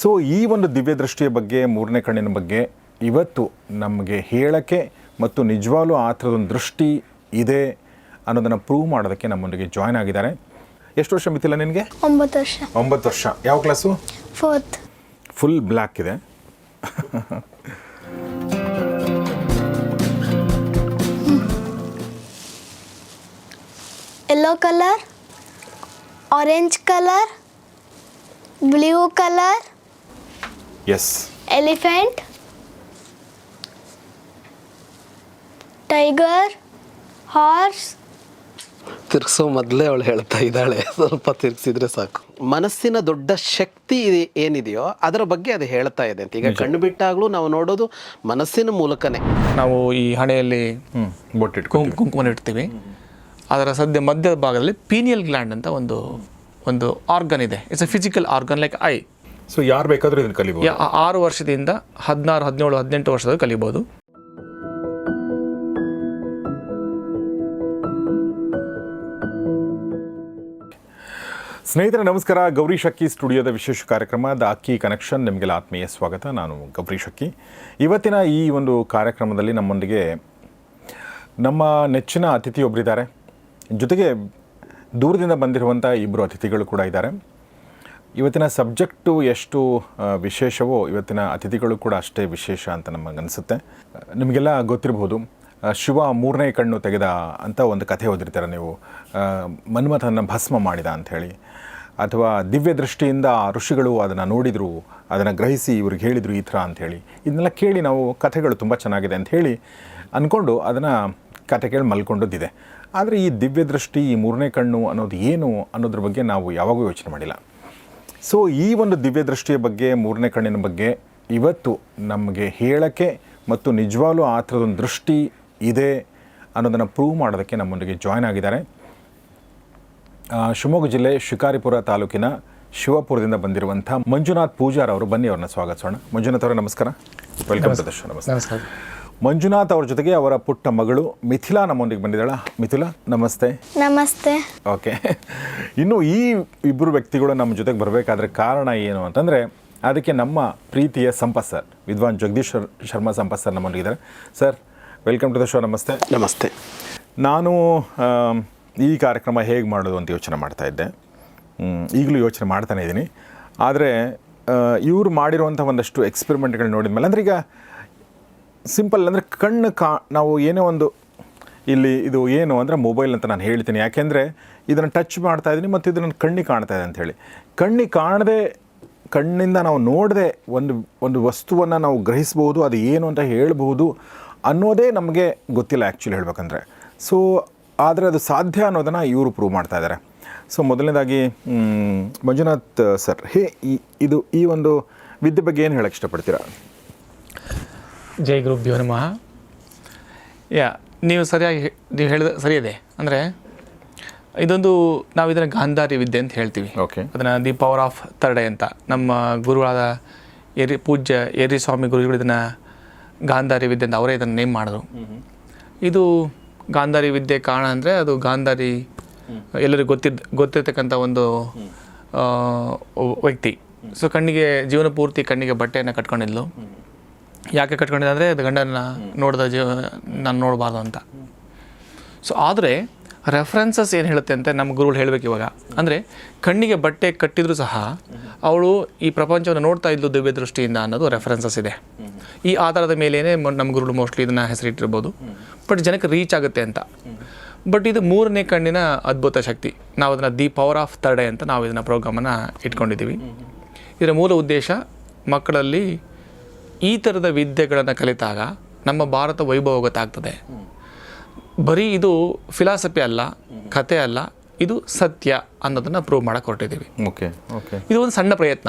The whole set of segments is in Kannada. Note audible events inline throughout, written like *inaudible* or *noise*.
ಸೊ ಈ ಒಂದು ದಿವ್ಯ ದೃಷ್ಟಿಯ ಬಗ್ಗೆ ಮೂರನೇ ಕಣ್ಣಿನ ಬಗ್ಗೆ ಇವತ್ತು ನಮಗೆ ಹೇಳಕ್ಕೆ ಮತ್ತು ನಿಜವಾಗ್ಲೂ ಆ ಥರದೊಂದು ದೃಷ್ಟಿ ಇದೆ ಅನ್ನೋದನ್ನು ಪ್ರೂವ್ ಮಾಡೋದಕ್ಕೆ ನಮ್ಮೊಂದಿಗೆ ಜಾಯ್ನ್ ಆಗಿದ್ದಾರೆ. ಎಷ್ಟು ವರ್ಷ ಮಿತಿಲ್ಲ ನಿನಗೆ? ಒಂಬತ್ತು ವರ್ಷ. ಒಂಬತ್ತು ವರ್ಷ. ಯಾವ ಕ್ಲಾಸು ಫೋರ್ತ್ ಫುಲ್ ಬ್ಲ್ಯಾಕ್ ಇದೆ. Yellow colour orange colour blue colour yes elephant tiger horse ತಿರ್ಗಿಸೋ ಮೊದಲೇ ಅವಳು ಹೇಳ್ತಾ ಇದ್ದಾಳೆ. ಸ್ವಲ್ಪ ತಿರ್ಗಿಸಿದ್ರೆ ಸಾಕು. ಮನಸ್ಸಿನ ದೊಡ್ಡ ಶಕ್ತಿ ಏನಿದೆಯೋ ಅದರ ಬಗ್ಗೆ ಅದು ಹೇಳ್ತಾ ಇದೆ ಅಂತ. ಈಗ ಕಣ್ಣು ಬಿಟ್ಟಾಗಲೂ ನಾವು ನೋಡೋದು ಮನಸ್ಸಿನ ಮೂಲಕನೇ. ನಾವು ಈ ಹಣೆಯಲ್ಲಿ ಹ್ಞೂ ಬೊಟ್ಟಿಟ್ಕೊ ಕುಂ ಕುಂಕುಮನ ಇಡ್ತೀವಿ. ಅದರ ಸದ್ಯ ಮಧ್ಯದ ಭಾಗದಲ್ಲಿ ಪೀನಿಯಲ್ ಗ್ಲ್ಯಾಂಡ್ ಅಂತ ಒಂದು ಒಂದು ಆರ್ಗನ್ ಇದೆ. It's a physical organ like eye so ಯಾರು ಬೇಕಾದರೂ ಇದನ್ನು ಕಲಿಬೋದು. ಆರು ವರ್ಷದಿಂದ ಹದಿನಾರು ಹದಿನೇಳು ಹದಿನೆಂಟು ವರ್ಷದ ಕಲಿಬೋದು. ಸ್ನೇಹಿತರೆ ನಮಸ್ಕಾರ. ಗೌರಿ ಶಕ್ಕಿ ಸ್ಟುಡಿಯೋದ ವಿಶೇಷ ಕಾರ್ಯಕ್ರಮ ದ ಅಕ್ಕಿ ಕನೆಕ್ಷನ್. ನಿಮಗೆಲ್ಲ ಆತ್ಮೀಯ ಸ್ವಾಗತ. ನಾನು ಗೌರಿ ಶಕ್ಕಿ. ಇವತ್ತಿನ ಈ ಒಂದು ಕಾರ್ಯಕ್ರಮದಲ್ಲಿ ನಮ್ಮೊಂದಿಗೆ ನಮ್ಮ ನೆಚ್ಚಿನ ಅತಿಥಿಯೊಬ್ಬರಿದ್ದಾರೆ ಜೊತೆಗೆ ದೂರದಿಂದ ಬಂದಿರುವಂಥ ಇಬ್ಬರು ಅತಿಥಿಗಳು ಕೂಡ ಇದ್ದಾರೆ. ಇವತ್ತಿನ ಸಬ್ಜೆಕ್ಟು ಎಷ್ಟು ವಿಶೇಷವೋ ಇವತ್ತಿನ ಅತಿಥಿಗಳು ಕೂಡ ಅಷ್ಟೇ ವಿಶೇಷ ಅಂತ ನಮಗನ್ನಿಸುತ್ತೆ ನಿಮಗೆಲ್ಲ ಗೊತ್ತಿರಬಹುದು ಶಿವ ಮೂರನೇ ಕಣ್ಣು ತೆಗೆದ ಅಂತ ಒಂದು ಕಥೆ ಓದಿರ್ತಾರೆ ನೀವು. ಮನ್ಮಥನ ಭಸ್ಮ ಮಾಡಿದ ಅಂಥೇಳಿ ಅಥವಾ ದಿವ್ಯ ದೃಷ್ಟಿಯಿಂದ ಋಷಿಗಳು ಅದನ್ನು ನೋಡಿದರು, ಅದನ್ನು ಗ್ರಹಿಸಿ ಇವ್ರಿಗೆ ಹೇಳಿದರು ಈ ಥರ ಅಂಥೇಳಿ ಇದನ್ನೆಲ್ಲ ಕೇಳಿ ನಾವು ಕಥೆಗಳು ತುಂಬ ಚೆನ್ನಾಗಿದೆ ಅಂತ ಹೇಳಿ ಅಂದ್ಕೊಂಡು ಅದನ್ನು ಕತೆ ಕೇಳಿ ಮಲ್ಕೊಂಡದ್ದಿದೆ. ಆದರೆ ಈ ದಿವ್ಯ ದೃಷ್ಟಿ, ಈ ಮೂರನೇ ಕಣ್ಣು ಅನ್ನೋದು ಏನು ಅನ್ನೋದ್ರ ಬಗ್ಗೆ ನಾವು ಯಾವಾಗೂ ಯೋಚನೆ ಮಾಡಿಲ್ಲ. ಸೊ ಈ ಒಂದು ದಿವ್ಯ ದೃಷ್ಟಿಯ ಬಗ್ಗೆ, ಮೂರನೇ ಕಣ್ಣಿನ ಬಗ್ಗೆ ಇವತ್ತು ನಮಗೆ ಹೇಳಕ್ಕೆ ಮತ್ತು ನಿಜವಾಗ್ಲೂ ಆ ಥರದೊಂದು ದೃಷ್ಟಿ ಇದೆ ಅನ್ನೋದನ್ನು ಪ್ರೂವ್ ಮಾಡೋದಕ್ಕೆ ನಮ್ಮೊಂದಿಗೆ ಜಾಯ್ನ್ ಆಗಿದ್ದಾರೆ. ಶಿವಮೊಗ್ಗ ಜಿಲ್ಲೆ ಶಿಕಾರಿಪುರ ತಾಲೂಕಿನ ಶಿವಪುರದಿಂದ ಬಂದಿರುವಂಥ ಮಂಜುನಾಥ್ ಪೂಜಾರ್ ಅವರು ಬನ್ನಿ ಅವ್ರನ್ನ ಸ್ವಾಗತಿಸೋಣ. ಮಂಜುನಾಥ್ ಅವರೇ, ನಮಸ್ಕಾರ. ವೆಲ್ಕಮ್ ಟು ನಮಸ್ತೆ. ನಮಸ್ಕಾರ. ಮಂಜುನಾಥ್ ಅವ್ರ ಜೊತೆಗೆ ಅವರ ಪುಟ್ಟ ಮಗಳು ಮಿಥಿಲಾ ನಮ್ಮೊಂದಿಗೆ ಬಂದಿದ್ದಾಳ. ಮಿಥಿಲಾ ನಮಸ್ತೆ. ನಮಸ್ತೆ. ಓಕೆ. ಇನ್ನು ಈ ಇಬ್ಬರು ವ್ಯಕ್ತಿಗಳು ನಮ್ಮ ಜೊತೆಗೆ ಬರಬೇಕಾದ್ರೆ ಕಾರಣ ಏನು ಅಂತಂದರೆ ಅದಕ್ಕೆ ನಮ್ಮ ಪ್ರೀತಿಯ ಸಂಪತ್ ಸರ್ ವಿದ್ವಾನ್ ಜಗದೀಶ್ ಶರ್- ಶರ್ಮಾ ಸಂಪತ್ ಸರ್ ನಮ್ಮೊಂದಿಗಿದ್ದಾರೆ sir welcome to the show ನಮಸ್ತೆ. ನಮಸ್ತೆ. ನಾನು ಈ ಕಾರ್ಯಕ್ರಮ ಹೇಗೆ ಮಾಡೋದು ಅಂತ ಯೋಚನೆ ಮಾಡ್ತಾ ಇದ್ದೆ. ಈಗಲೂ ಯೋಚನೆ ಮಾಡ್ತಾನೆ ಇದ್ದೀನಿ. ಆದರೆ ಇವರು ಮಾಡಿರುವಂಥ ಒಂದಷ್ಟು ಎಕ್ಸ್ಪೆರಿಮೆಂಟ್ಗಳು ನೋಡಿದ ಮೇಲೆ ಅಂದರೆ ಈಗ ಸಿಂಪಲ್ ಅಂದರೆ ಕಣ್ಣು ಕಾ, ನಾವು ಏನೇ ಒಂದು ಇಲ್ಲಿ ಇದು ಏನು ಅಂದರೆ ಮೊಬೈಲ್ ಅಂತ ನಾನು ಹೇಳ್ತೀನಿ. ಯಾಕೆಂದರೆ ಇದನ್ನು ಟಚ್ ಮಾಡ್ತಾ ಇದ್ದೀನಿ ಮತ್ತು ಇದನ್ನು ಕಣ್ಣಿಗೆ ಕಾಣ್ತಾ ಇದೆ ಅಂಥೇಳಿ. ಕಣ್ಣಿಗೆ ಕಾಣದೆ, ಕಣ್ಣಿಂದ ನಾವು ನೋಡದೆ ಒಂದು ಒಂದು ವಸ್ತುವನ್ನು ನಾವು ಗ್ರಹಿಸ್ಬೋದು, ಅದು ಏನು ಅಂತ ಹೇಳ್ಬೋದು ಅನ್ನೋದೇ ನಮಗೆ ಗೊತ್ತಿಲ್ಲ ಆ್ಯಕ್ಚುಲಿ ಹೇಳ್ಬೇಕಂದ್ರೆ. ಸೊ ಆದರೆ ಅದು ಸಾಧ್ಯ ಅನ್ನೋದನ್ನು ಇವರು ಪ್ರೂವ್ ಮಾಡ್ತಾ ಇದ್ದಾರೆ ಸೊ ಮೊದಲನೇದಾಗಿ ಮಂಜುನಾಥ್ ಸರ್ ಹೇ ಇದು, ಈ ಒಂದು ವಿದ್ಯೆ ಬಗ್ಗೆ ಏನು ಹೇಳಕ್ಕೆ ಇಷ್ಟಪಡ್ತೀರಾ? ಜೈ ಗುರುಭ್ಯೋ ನಮಃ. ಯಾ ನೀವು ಸರಿಯಾಗಿ ನೀವು ಹೇಳಿದ ಸರಿ ಇದೆ. ಅಂದರೆ ಇದೊಂದು ನಾವು ಇದನ್ನು ಗಾಂಧಾರಿ ವಿದ್ಯೆ ಅಂತ ಹೇಳ್ತೀವಿ. ಓಕೆ. ಅದನ್ನು ದಿ ಪವರ್ ಆಫ್ ತರ್ಡೆ ಅಂತ. ನಮ್ಮ ಗುರುಗಳಾದ ಏರಿ ಪೂಜ್ಯ ಎರಿ ಸ್ವಾಮಿ ಗುರುಗಳು ಇದನ್ನು ಗಾಂಧಾರಿ ವಿದ್ಯೆ ಅಂತ ಅವರೇ ಇದನ್ನು ನೇಮ್ ಮಾಡಿದ್ರು. ಇದು ಗಾಂಧಾರಿ ವಿದ್ಯೆ ಕಾರಣ ಅಂದರೆ ಅದು ಗಾಂಧಾರಿ ಎಲ್ಲರಿಗೂ ಗೊತ್ತಿದ್ದ ಗೊತ್ತಿರ್ತಕ್ಕಂಥ ಒಂದು ವ್ಯಕ್ತಿ. ಸೊ ಕಣ್ಣಿಗೆ ಜೀವನ ಪೂರ್ತಿ ಕಣ್ಣಿಗೆ ಬಟ್ಟೆಯನ್ನು ಕಟ್ಕೊಂಡಿದ್ಲು. ಯಾಕೆ ಕಟ್ಕೊಂಡಿದೆ ಅಂದರೆ ಅದು ಗಂಡನ ನೋಡಿದ ಜೀವ, ನಾನು ನೋಡಬಾರ್ದು ಅಂತ. ಸೊ ಆದರೆ ರೆಫರೆನ್ಸಸ್ ಏನು ಹೇಳುತ್ತೆ ಅಂತ ನಮ್ಮ ಗುರುಗಳು ಹೇಳಬೇಕು ಇವಾಗ. ಅಂದರೆ ಕಣ್ಣಿಗೆ ಬಟ್ಟೆ ಕಟ್ಟಿದರೂ ಸಹ ಅವಳು ಈ ಪ್ರಪಂಚವನ್ನು ನೋಡ್ತಾ ಇದ್ದು ದಿವ್ಯ ದೃಷ್ಟಿಯಿಂದ ಅನ್ನೋದು ರೆಫರೆನ್ಸಸ್ ಇದೆ. ಈ ಆಧಾರದ ಮೇಲೇನೆ ನಮ್ಮ ಗುರುಗಳು ಮೋಸ್ಟ್ಲಿ ಇದನ್ನು ಹೆಸರಿಟ್ಟಿರ್ಬೋದು. ಬಟ್ ಜನಕ್ಕೆ ರೀಚ್ ಆಗುತ್ತೆ ಅಂತ. ಬಟ್ ಇದು ಮೂರನೇ ಕಣ್ಣಿನ ಅದ್ಭುತ ಶಕ್ತಿ. ನಾವು ಅದನ್ನು ದಿ ಪವರ್ ಆಫ್ ತರ್ಡೆ ಅಂತ ನಾವು ಇದನ್ನು ಪ್ರೋಗ್ರಾಮನ್ನು ಇಟ್ಕೊಂಡಿದ್ದೀವಿ. ಇದರ ಮೂಲ ಉದ್ದೇಶ ಮಕ್ಕಳಲ್ಲಿ ಈ ಥರದ ವಿದ್ಯೆಗಳನ್ನು ಕಲಿತಾಗ ನಮ್ಮ ಭಾರತ ವೈಭವ ಗೊತ್ತಾಗ್ತದೆ ಬರೀ ಇದು ಫಿಲಾಸಫಿ ಅಲ್ಲ ಕತೆ ಅಲ್ಲ ಇದು ಸತ್ಯ ಅನ್ನೋದನ್ನು ಪ್ರೂವ್ ಮಾಡಕ್ಕೆ ಹೊರಟಿದ್ದೀವಿ ಓಕೆ ಓಕೆ. ಇದು ಒಂದು ಸಣ್ಣ ಪ್ರಯತ್ನ.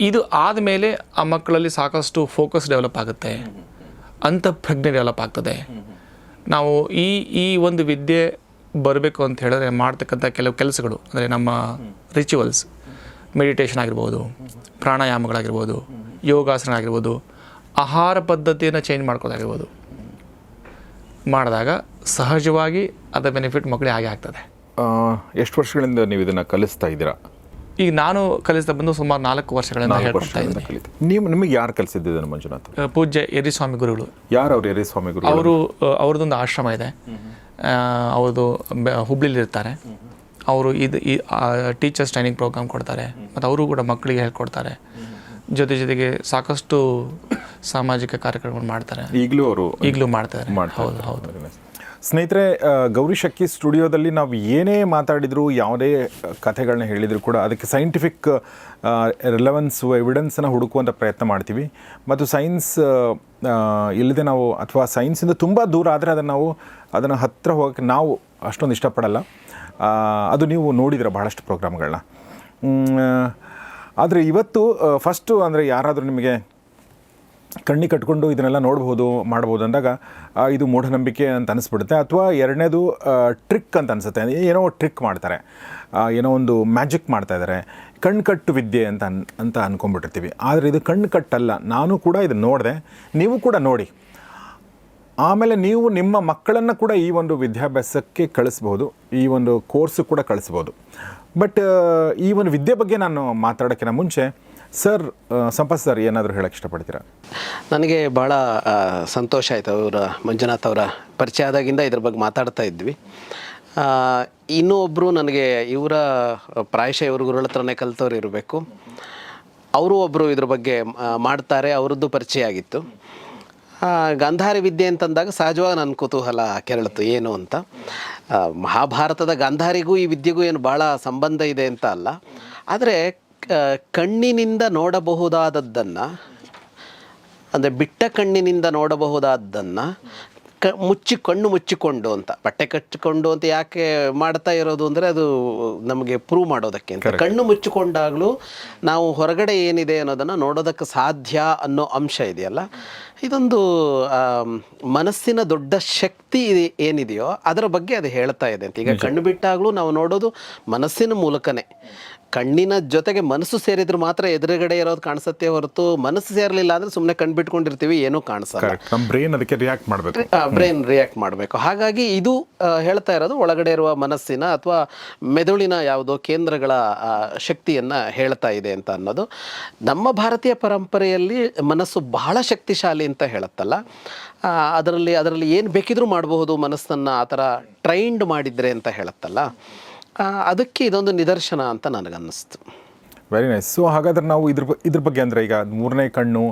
ಇದು ಆದಮೇಲೆ ಆ ಮಕ್ಕಳಲ್ಲಿ ಸಾಕಷ್ಟು ಫೋಕಸ್ ಡೆವಲಪ್ ಆಗುತ್ತೆ. ಅಂತಃಪ್ರಜ್ಞೆ ಡೆವಲಪ್ ಆಗ್ತದೆ. ನಾವು ಈ ಈ ಒಂದು ವಿದ್ಯೆ ಬರಬೇಕು ಅಂತ ಹೇಳಿದ್ರೆ ಮಾಡ್ತಕ್ಕಂಥ ಕೆಲವು ಕೆಲಸಗಳು ಅಂದರೆ ನಮ್ಮ ರಿಚುವಲ್ಸ್ ಮೆಡಿಟೇಷನ್ ಆಗಿರ್ಬೋದು ಪ್ರಾಣಾಯಾಮಗಳಾಗಿರ್ಬೋದು ಯೋಗಾಸನ ಆಗಿರ್ಬೋದು ಆಹಾರ ಪದ್ಧತಿಯನ್ನು ಚೇಂಜ್ ಮಾಡ್ಕೋದಾಗಿರ್ಬೋದು ಮಾಡಿದಾಗ ಸಹಜವಾಗಿ ಅದರ ಬೆನಿಫಿಟ್ ಮಕ್ಕಳಿಗೆ ಹಾಗೆ ಆಗ್ತದೆ. ಎಷ್ಟು ವರ್ಷಗಳಿಂದ ನೀವು ಇದನ್ನು ಕಲಿಸ್ತಾ ಇದ್ದೀರಾ? ಈಗ ನಾನು ಕಲಿಸ್ತಾ ಬಂದು ಸುಮಾರು ನಾಲ್ಕು ವರ್ಷಗಳಿಂದ ಹೇಳ್ಕೊಳ್ತಾ ಇದ್ದೀನಿ. ನೀವು ನಿಮಗೆ ಯಾರು ಕಲಿಸಿದ್ದು ಮಂಜುನಾಥ್ ಪೂಜ್ಯ ಯರಿಸ್ವಾಮಿ ಗುರುಗಳು. ಯಾರು ಅವರು ಎರೆ ಸ್ವಾಮಿ ಗುರು ಅವರು ಅವ್ರದ್ದೊಂದು ಆಶ್ರಮ ಇದೆ. ಅವ್ರದ್ದು ಹುಬ್ಳಿಲಿರ್ತಾರೆ ಹುಬ್ಳಿಲಿ ಇರ್ತಾರೆ. ಅವರು ಇದು ಈ ಟೀಚರ್ಸ್ ಟ್ರೈನಿಂಗ್ ಪ್ರೋಗ್ರಾಮ್ ಕೊಡ್ತಾರೆ. ಮತ್ತು ಅವರು ಕೂಡ ಮಕ್ಕಳಿಗೆ ಹೇಳ್ಕೊಡ್ತಾರೆ. ಜೊತೆ ಜೊತೆಗೆ ಸಾಕಷ್ಟು ಸಾಮಾಜಿಕ ಕಾರ್ಯಕ್ರಮಗಳು ಮಾಡ್ತಾರೆ. ಈಗಲೂ ಅವರು ಈಗಲೂ ಮಾಡ್ತಾರೆ. ಮಾಡ್ತಾ ಹೌದು. ಹೌದು. ಸ್ನೇಹಿತರೆ ಗೌರಿ ಶಕ್ಕಿ ಸ್ಟುಡಿಯೋದಲ್ಲಿ ನಾವು ಏನೇ ಮಾತಾಡಿದ್ರು ಯಾವುದೇ ಕಥೆಗಳನ್ನ ಹೇಳಿದ್ರು ಕೂಡ ಅದಕ್ಕೆ ಸೈಂಟಿಫಿಕ್ ರಿಲೆವೆನ್ಸು ಎವಿಡೆನ್ಸನ್ನು ಹುಡುಕುವಂಥ ಪ್ರಯತ್ನ ಮಾಡ್ತೀವಿ. ಮತ್ತು ಸೈನ್ಸ್ ಇಲ್ಲದೆ ನಾವು ಅಥವಾ ಸೈನ್ಸಿಂದ ತುಂಬ ದೂರ ಆದರೆ ಅದನ್ನು ನಾವು ಅದನ್ನು ಹತ್ತಿರ ಹೋಗೋಕ್ಕೆ ನಾವು ಅಷ್ಟೊಂದು ಇಷ್ಟಪಡಲ್ಲ. ಅದು ನೀವು ನೋಡಿದ್ರೆ ಬಹಳಷ್ಟು ಪ್ರೋಗ್ರಾಮ್ಗಳನ್ನ ಆದರೆ ಇವತ್ತು ಫಸ್ಟು ಅಂದರೆ ಯಾರಾದರೂ ನಿಮಗೆ ಕಣ್ಣಿ ಕಟ್ಕೊಂಡು ಇದನ್ನೆಲ್ಲ ನೋಡ್ಬೋದು, ಮಾಡ್ಬೋದು ಅಂದಾಗ ಇದು ಮೂಢನಂಬಿಕೆ ಅಂತ ಅನಿಸ್ಬಿಡುತ್ತೆ. ಅಥವಾ ಎರಡನೇದು ಟ್ರಿಕ್ ಅಂತ ಅನಿಸುತ್ತೆ. ಏನೋ ಟ್ರಿಕ್ ಮಾಡ್ತಾರೆ. ಏನೋ ಒಂದು ಮ್ಯಾಜಿಕ್ ಮಾಡ್ತಾ ಇದ್ದಾರೆ ಕಣ್ಣು ಕಟ್ಟು ವಿದ್ಯೆ ಅಂತ ಅನ್, ಅಂತ ಅಂದ್ಕೊಂಡ್ಬಿಟ್ಟಿರ್ತೀವಿ ಆದರೆ ಇದು ಕಣ್ಣು ಕಟ್ಟಲ್ಲ. ನಾನು ಕೂಡ ಇದನ್ನು ನೋಡಿದೆ. ನೀವು ಕೂಡ ನೋಡಿ. ಆಮೇಲೆ ನೀವು ನಿಮ್ಮ ಮಕ್ಕಳನ್ನು ಕೂಡ ಈ ಒಂದು ವಿದ್ಯಾಭ್ಯಾಸಕ್ಕೆ ಕಳಿಸ್ಬೋದು. ಈ ಒಂದು ಕೋರ್ಸು ಕೂಡ ಕಳಿಸ್ಬೋದು. ಬಟ್ ಈ ಒಂದು ವಿದ್ಯೆ ಬಗ್ಗೆ ನಾನು ಮಾತಾಡೋಕ್ಕಿಂತ ಮುಂಚೆ ಸರ್ ಸಂಪತ್ ಸರ್ ಏನಾದರೂ ಹೇಳಕ್ಕೆ ಇಷ್ಟಪಡ್ತೀರಾ? ನನಗೆ ಭಾಳ ಸಂತೋಷ ಆಯಿತು. ಅವರ, ಮಂಜುನಾಥ್ ಅವರ ಪರಿಚಯ ಆದಾಗಿಂದ ಇದ್ರ ಬಗ್ಗೆ ಮಾತಾಡ್ತಾ ಇದ್ವಿ. ಇನ್ನೂ ಒಬ್ಬರು ನನಗೆ ಇವರ ಪ್ರಾಯಶಃ ಇವರು ಗುರುಗಳ ಹತ್ರನೇ ಕಲಿತವ್ರು ಇರಬೇಕು. ಅವರು ಒಬ್ಬರು ಇದ್ರ ಬಗ್ಗೆ ಮಾಡ್ತಾರೆ. ಅವರದ್ದು ಪರಿಚಯ ಆಗಿತ್ತು. ಗಾಂಧಾರಿ ವಿದ್ಯೆ ಅಂತಂದಾಗ ಸಹಜವಾಗಿ ನನ್ನ ಕುತೂಹಲ ಕೆರಳಿತು ಏನು ಅಂತ? ಮಹಾಭಾರತದ ಗಾಂಧಾರಿಗೂ ಈ ವಿದ್ಯೆಗೂ ಏನು ಭಾಳ ಸಂಬಂಧ ಇದೆ ಅಂತ ಅಲ್ಲ. ಆದರೆ ಕಣ್ಣಿನಿಂದ ನೋಡಬಹುದಾದದ್ದನ್ನು, ಅಂದರೆ ಬಿಟ್ಟ ಕಣ್ಣಿನಿಂದ ನೋಡಬಹುದಾದ್ದನ್ನು ಕ ಮುಚ್ಚಿ ಕಣ್ಣು ಮುಚ್ಚಿಕೊಂಡು ಅಂತ. ಬಟ್ಟೆ ಕಚ್ಚಿಕೊಂಡು ಅಂತ ಯಾಕೆ ಮಾಡ್ತಾ ಇರೋದು ಅಂದರೆ ಅದು ನಮಗೆ ಪ್ರೂವ್ ಮಾಡೋದಕ್ಕೆ ಅಂತ. ಕಣ್ಣು ಮುಚ್ಚಿಕೊಂಡಾಗಲೂ ನಾವು ಹೊರಗಡೆ ಏನಿದೆ ಅನ್ನೋದನ್ನು ನೋಡೋದಕ್ಕೆ ಸಾಧ್ಯ ಅನ್ನೋ ಅಂಶ ಇದೆಯಲ್ಲ? ಇದೊಂದು ಮನಸ್ಸಿನ ದೊಡ್ಡ ಶಕ್ತಿ ಏನಿದೆಯೋ ಅದರ ಬಗ್ಗೆ ಅದು ಹೇಳ್ತಾ ಇದೆ ಅಂತ. ಈಗ ಕಣ್ಣು ಬಿಟ್ಟಾಗಲೂ ನಾವು ನೋಡೋದು ಮನಸ್ಸಿನ ಮೂಲಕನೇ. ಕಣ್ಣಿನ ಜೊತೆಗೆ ಮನಸ್ಸು ಸೇರಿದ್ರೆ ಮಾತ್ರ ಎದುರುಗಡೆ ಇರೋದು ಕಾಣಿಸುತ್ತೆ ಹೊರತು ಮನಸ್ಸು ಸೇರಲಿಲ್ಲ ಅಂದ್ರೆ ಸುಮ್ಮನೆ ಕಣ್ಣು ಬಿಟ್ಕೊಂಡಿರ್ತೀವಿ ಏನೂ ಕಾಣಿಸಲ್ಲ. ನಮ್ಮ ಬ್ರೈನ್ ಅದಕ್ಕೆ ರಿಯಾಕ್ಟ್ ಮಾಡಬೇಕು. ಬ್ರೈನ್ ರಿಯಾಕ್ಟ್ ಮಾಡಬೇಕು. ಹಾಗಾಗಿ ಇದು ಹೇಳ್ತಾ ಇರೋದು ಒಳಗಡೆ ಇರುವ ಮನಸ್ಸಿನ ಅಥವಾ ಮೆದುಳಿನ ಯಾವುದೋ ಕೇಂದ್ರಗಳ ಶಕ್ತಿಯನ್ನು ಹೇಳ್ತಾ ಇದೆ ಅಂತ ಅನ್ನೋದು. ನಮ್ಮ ಭಾರತೀಯ ಪರಂಪರೆಯಲ್ಲಿ ಮನಸ್ಸು ಬಹಳ ಶಕ್ತಿಶಾಲಿ ಅಂತ ಹೇಳುತ್ತಲ್ಲ. ಅದರಲ್ಲಿ ಅದರಲ್ಲಿ ಏನು ಬೇಕಿದ್ರೂ ಮಾಡಬಹುದು ಮನಸ್ಸನ್ನು ಆ ಥರ ಟ್ರೈನ್ಡ್ ಮಾಡಿದರೆ ಅಂತ ಹೇಳುತ್ತಲ್ಲ. ಅದಕ್ಕೆ ಇದೊಂದು ನಿದರ್ಶನ ಅಂತ ನನಗನ್ನಿಸ್ತು. ವೆರಿ ನೈಸ್ ಸೊ ಹಾಗಾದ್ರೆ ನಾವು ಇದ್ರ ಇದ್ರ ಬಗ್ಗೆ ಅಂದರೆ ಈಗ ಮೂರನೇ ಕಣ್ಣು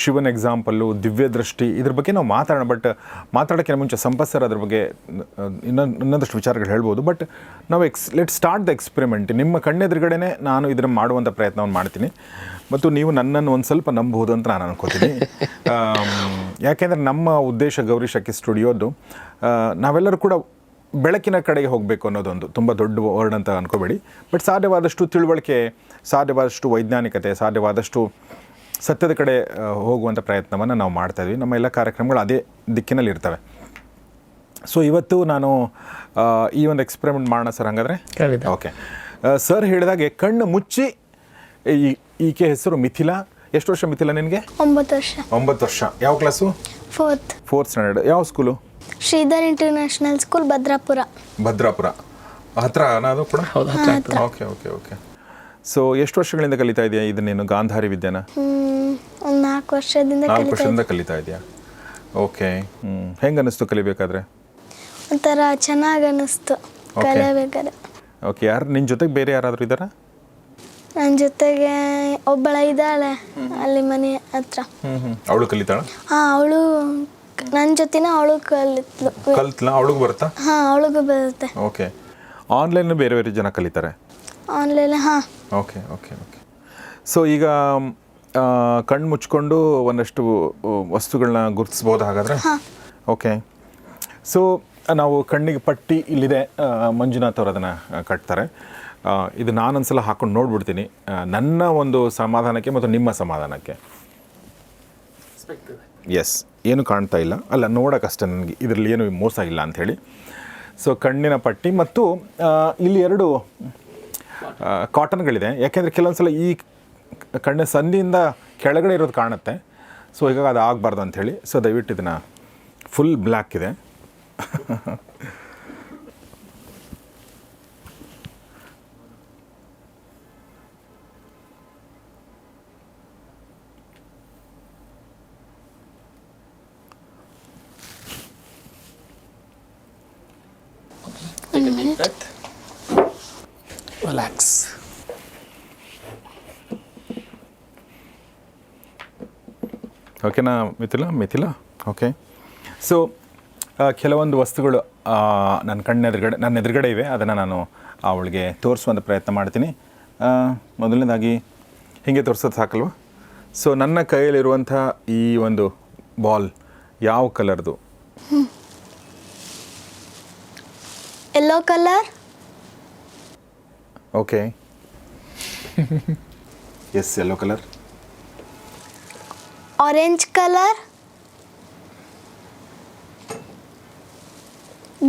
ಶಿವನ ಎಕ್ಸಾಂಪಲ್ಲು ದಿವ್ಯ ದೃಷ್ಟಿ ಇದ್ರ ಬಗ್ಗೆ ನಾವು ಮಾತಾಡೋಣ. ಬಟ್ ಮಾತಾಡೋಕ್ಕಿಂತ ಮುಂಚೆ ಸಂಪತ್ ಸರ್ ಅದ್ರ ಬಗ್ಗೆ ಇನ್ನೊಂದು ಇನ್ನೊಂದಷ್ಟು ವಿಚಾರಗಳು ಹೇಳ್ಬೋದು. ಬಟ್ ನಾವು X let start the experiment ನಿಮ್ಮ ಕಣ್ಣೆದುರುಗಡೆನೇ ನಾನು ಇದನ್ನು ಮಾಡುವಂಥ ಪ್ರಯತ್ನವನ್ನು ಮಾಡ್ತೀನಿ. ಮತ್ತು ನೀವು ನನ್ನನ್ನು ಒಂದು ಸ್ವಲ್ಪ ನಂಬಬಹುದು ಅಂತ ನಾನು ಅನ್ಕೋತೀನಿ. *laughs* ಯಾಕೆಂದರೆ ನಮ್ಮ ಉದ್ದೇಶ ಗೌರಿ ಶಕಿ ಸ್ಟುಡಿಯೋದು ನಾವೆಲ್ಲರೂ ಕೂಡ ಬೆಳಕಿನ ಕಡೆಗೆ ಹೋಗಬೇಕು ಅನ್ನೋದೊಂದು ತುಂಬ ದೊಡ್ಡ ವರ್ಡ್ ಅಂತ ಅನ್ಕೋಬೇಡಿ. ಬಟ್ ಸಾಧ್ಯವಾದಷ್ಟು ತಿಳುವಳಿಕೆ ಸಾಧ್ಯವಾದಷ್ಟು ವೈಜ್ಞಾನಿಕತೆ ಸಾಧ್ಯವಾದಷ್ಟು ಸತ್ಯದ ಕಡೆ ಹೋಗುವಂಥ ಪ್ರಯತ್ನವನ್ನು ನಾವು ಮಾಡ್ತಾ ಇದ್ವಿ. ನಮ್ಮ ಎಲ್ಲ ಕಾರ್ಯಕ್ರಮಗಳು ಅದೇ ದಿಕ್ಕಿನಲ್ಲಿ ಇರ್ತವೆ. ಸೊ ಇವತ್ತು ನಾನು ಈ ಒಂದು ಎಕ್ಸ್ಪೆರಿಮೆಂಟ್ ಮಾಡೋಣ ಸರ್ ಹಂಗಾದ್ರೆ. ಓಕೆ ಸರ್ ಹೇಳಿದಾಗೆ ಕಣ್ಣು ಮುಚ್ಚಿ ಈ ಈಕೆ ಹೆಸರು ಮಿಥಿಲಾ. ಎಷ್ಟು ವರ್ಷ ಮಿಥಿಲಾ ನಿನಗೆ? ಒಂಬತ್ತು ವರ್ಷ. ಒಂಬತ್ತು ವರ್ಷ. ಯಾವ ಕ್ಲಾಸು ಫೋರ್ತ್ ಫೋರ್ತ್ ಸ್ಟ್ಯಾಂಡರ್ಡ್ ಯಾವ school Sridhar international school Bhadrapura. Bhadrapura. ಹತ್ರ ಅದು ಕೂಡ? ಹೌದು ಹತ್ರ ಓಕೆ ಓಕೆ ಓಕೆ. ಸೊ ಎಷ್ಟು ವರ್ಷಗಳಿಂದ ಕಲಿತಾ ಇದೆಯಾ ಇದನ್ನೇನು ಗಾಂಧಾರಿ ವಿದ್ಯೆನ? ಒಂದು ನಾಲ್ಕು ವರ್ಷದಿಂದ ನಾಲ್ಕು ಕಲಿತಾ ವರ್ಷದಿಂದ ಕಲಿತಾ ಇದೆಯಾ? ಓಕೆ ಹ್ಞೂ ಹೆಂಗೆ ಅನ್ನಿಸ್ತು ಕಲಿಬೇಕಾದ್ರೆ? ಒಂಥರ ಚೆನ್ನಾಗಿ ಅನ್ನಿಸ್ತು ಕಲಿಯಬೇಕಾದ್ರೆ. ಓಕೆ ಯಾರು ನಿನ್ನ ಜೊತೆಗೆ ಬೇರೆ ಯಾರಾದರೂ ಇದ್ದಾರಾ? ನನ್ನ ಜೊತೆಗೆ ಒಬ್ಬಳ ಇದ್ದಾಳೆ ಅಲ್ಲಿ ಮನೆ ಹತ್ರ. ಹ್ಞೂ ಹ್ಞೂ ಅವಳು ಕಲಿತಾಳ? ಹಾಂ ಅವಳು ನನ್ನ ಜೊತೆನೇ ಅವಳು ಕಲಿತ್ಲು ಕಲ್ತ್ಲಾ? ಅವಳಿಗೂ ಬರುತ್ತಾ? ಹಾಂ ಅವಳಿಗೂ ಬರುತ್ತೆ. ಓಕೆ. ಆನ್ಲೈನ್ ಬೇರೆ ಬೇರೆ ಜನ ಕಲಿತಾರೆ? ಆನ್ಲೈನ್ ಹಾಂ. Okay okay okay. ಸೊ ಈಗ ಆ, ಕಣ್ಣು ಮುಚ್ಕೊಂಡು ಒಂದಷ್ಟು ವಸ್ತುಗಳನ್ನ ಗುರುತಿಸ್ಬೋದು ಹಾಗಾದರೆ? ಓಕೆ. ಸೊ ನಾವು ಕಣ್ಣಿಗೆ ಪಟ್ಟಿ ಇಲ್ಲಿದೆ. ಆ, ಮಂಜುನಾಥ್ ಅವರು ಅದನ್ನು ಕಟ್ತಾರೆ. ಆ, ಇದು ನಾನೊಂದ್ಸಲ ಹಾಕೊಂಡು ನೋಡ್ಬಿಡ್ತೀನಿ. ಆ, ನನ್ನ ಒಂದು ಸಮಾಧಾನಕ್ಕೆ ಮತ್ತು ನಿಮ್ಮ ಸಮಾಧಾನಕ್ಕೆ. ಎಸ್ ಏನು ಕಾಣ್ತಾ ಇಲ್ಲ. ಅಲ್ಲ ನೋಡೋಕ್ಕಷ್ಟೇ ನನಗೆ. ಇದರಲ್ಲಿ ಏನು ಮೋಸ ಇಲ್ಲ ಅಂಥೇಳಿ ಸೊ ಕಣ್ಣಿನ ಪಟ್ಟಿ ಮತ್ತು ಇಲ್ಲಿ ಎರಡು ಕಾಟನ್ಗಳಿದೆ. ಯಾಕೆಂದರೆ ಕೆಲವೊಂದು ಸಲ ಈ ಕಣ್ಣಿನ ಸಂಧಿಯಿಂದ ಕೆಳಗಡೆ ಇರೋದು ಕಾಣುತ್ತೆ. ಸೊ ಹೀಗಾಗಿ ಅದು ಆಗಬಾರ್ದು ಅಂಥೇಳಿ ಸೊ ದಯವಿಟ್ಟು ಇದನ್ನು ಫುಲ್ ಬ್ಲ್ಯಾಕ್ ಇದೆ. *laughs* ಓಕೆನಾ ಮಿಥಿಲ ಮಿಥಿಲ. ಓಕೆ. ಸೊ ಕೆಲವೊಂದು ವಸ್ತುಗಳು ನನ್ನ ಕಣ್ಣೆದುರುಗಡೆ ನನ್ನ ಎದುರುಗಡೆ ಇವೆ. ಅದನ್ನು ನಾನು ಅವಳಿಗೆ ತೋರಿಸುವಂಥ ಪ್ರಯತ್ನ ಮಾಡ್ತೀನಿ. ಮೊದಲನೇದಾಗಿ ಹೀಗೆ ತೋರಿಸೋದು ಸಾಕಲ್ವ? ಸೊ ನನ್ನ ಕೈಯಲ್ಲಿರುವಂಥ ಈ ಒಂದು ಬಾಲ್ ಯಾವ ಕಲರ್ದು? Yellow colour okay yes yellow colour orange colour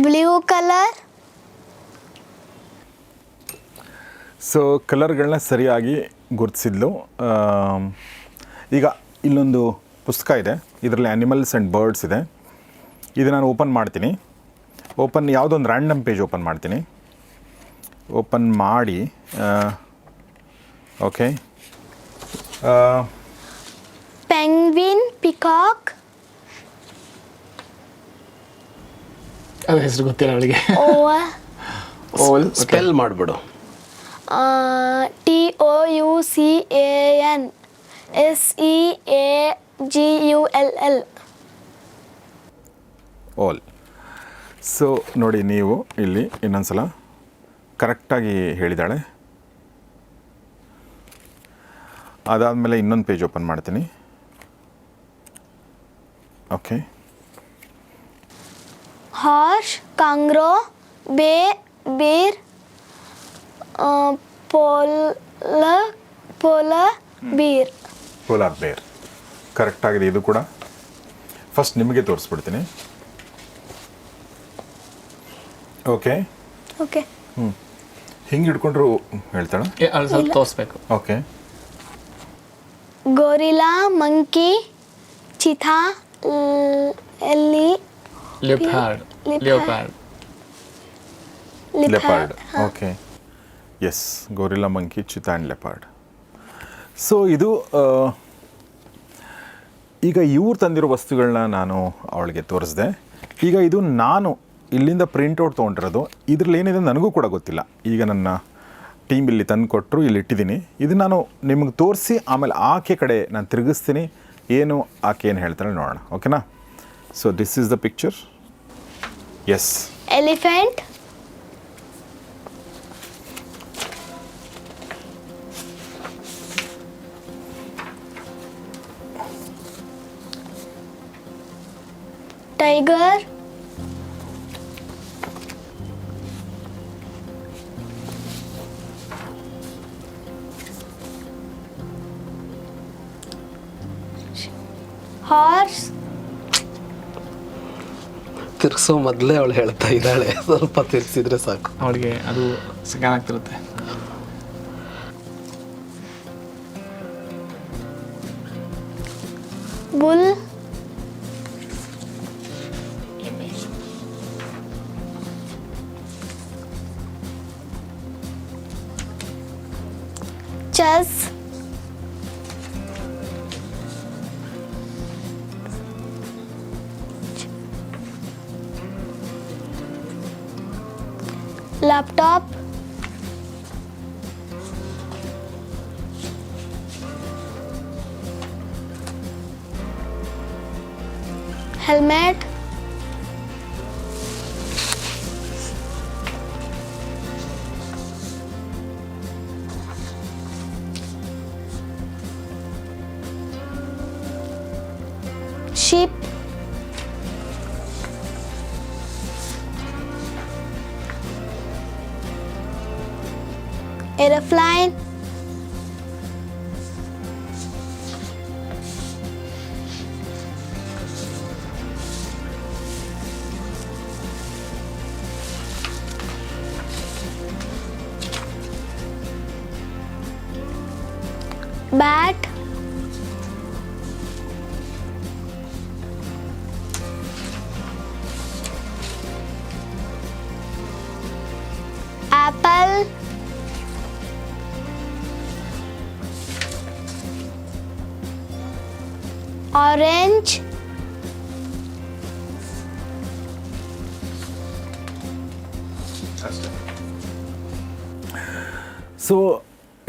blue colour so ಕಲರ್ಗಳನ್ನ ಸರಿಯಾಗಿ ಗುರುತಿಸಿದ್ಲು. ಈಗ ಇಲ್ಲೊಂದು ಪುಸ್ತಕ ಇದೆ. ಇದರಲ್ಲಿ ಆ್ಯನಿಮಲ್ಸ್ ಆ್ಯಂಡ್ ಬರ್ಡ್ಸ್ ಇದೆ. ಇದು ನಾನು ಓಪನ್ ಮಾಡ್ತೀನಿ. ಓಪನ್ ಯಾವುದೋ ಒಂದು ರ್ಯಾಂಡಮ್ ಪೇಜ್ ಓಪನ್ ಮಾಡ್ತೀನಿ. ಓಪನ್ ಮಾಡಿ ಓಕೆ ಪೆಂಗ್ವಿನ್ ಪಿಕಾಕ್ ಅದು ಹೆಸರು ಗೊತ್ತಿಲ್ಲ ಅವಳಿಗೆ. ಓ. *laughs* ಓಲ್ spell ಮಾಡಿಬಿಡು T O U C A N S E A G U L L also ನೋಡಿ ನೀವು ಇಲ್ಲಿ ಇನ್ನೊಂದ್ಸಲ ಕರೆಕ್ಟಾಗಿ ಹೇಳಿದಾಳೆ ಅದಾದಮೇಲೆ ಇನ್ನೊಂದು ಪೇಜ್ ಓಪನ್ ಮಾಡ್ತೀನಿ. ಓಕೆ ಹಾರ್ಸ್ ಕಾಂಗ್ರೋ ಬೇ bear polar polar bear polar bear ಕರೆಕ್ಟಾಗಿದೆ ಇದು ಕೂಡ. ಫಸ್ಟ್ ನಿಮಗೆ ತೋರಿಸ್ಬಿಡ್ತೀನಿ. ಓಕೆ ಓಕೆ ಹ್ಞೂ ಹಿಂಗೆ ಹಿಡ್ಕೊಂಡ್ರು ಹೇಳ್ತಾಳೆ? ಅದು ಸ್ವಲ್ಪ ತೋರಿಸ್ಬೇಕು. ಓಕೆ Gorilla, ಮಂಕಿ ಚಿಥಾ ಎಲ್ಲಿ? Leopard. Leopard leopard okay. Yes gorilla monkey cheetah and leopard so ಇದು ಈಗ ಇವ್ರು ತಂದಿರೋ ವಸ್ತುಗಳನ್ನ ನಾನು ಅವಳಿಗೆ ತೋರಿಸಿದೆ. ಈಗ ಇದು ನಾನು ಇಲ್ಲಿಂದ ಪ್ರಿಂಟೌಟ್ ತೊಗೊಂಡಿರೋದು. ಇದರಲ್ಲಿ ಏನಿದೆ ನನಗೂ ಕೂಡ ಗೊತ್ತಿಲ್ಲ. ಈಗ ನನ್ನ ಟೀಮ್ ಇಲ್ಲಿ ತಂದು ಕೊಟ್ಟರು ಇಲ್ಲಿ ಇಟ್ಟಿದ್ದೀನಿ ಇದು ನಾನು ನಿಮಗೆ ತೋರಿಸಿ ಆಮೇಲೆ ಆಕೆ ಕಡೆ ನಾನು ತಿರುಗಿಸ್ತೀನಿ. ಏನು ಆಕೆ ಏನು ಹೇಳ್ತಾಳೆ ನೋಡೋಣ ಓಕೆನಾ so this is the picture yes elephant tiger horse ತಿರ್ಗಿಸೋ ಮೊದಲೇ ಅವಳು ಹೇಳ್ತಾ ಇದ್ದಾಳೆ. ಸ್ವಲ್ಪ ತಿರ್ಸಿದ್ರೆ ಸಾಕು. ಅವಳಿಗೆ ಅದು ಸ್ಕ್ಯಾನ್ helmet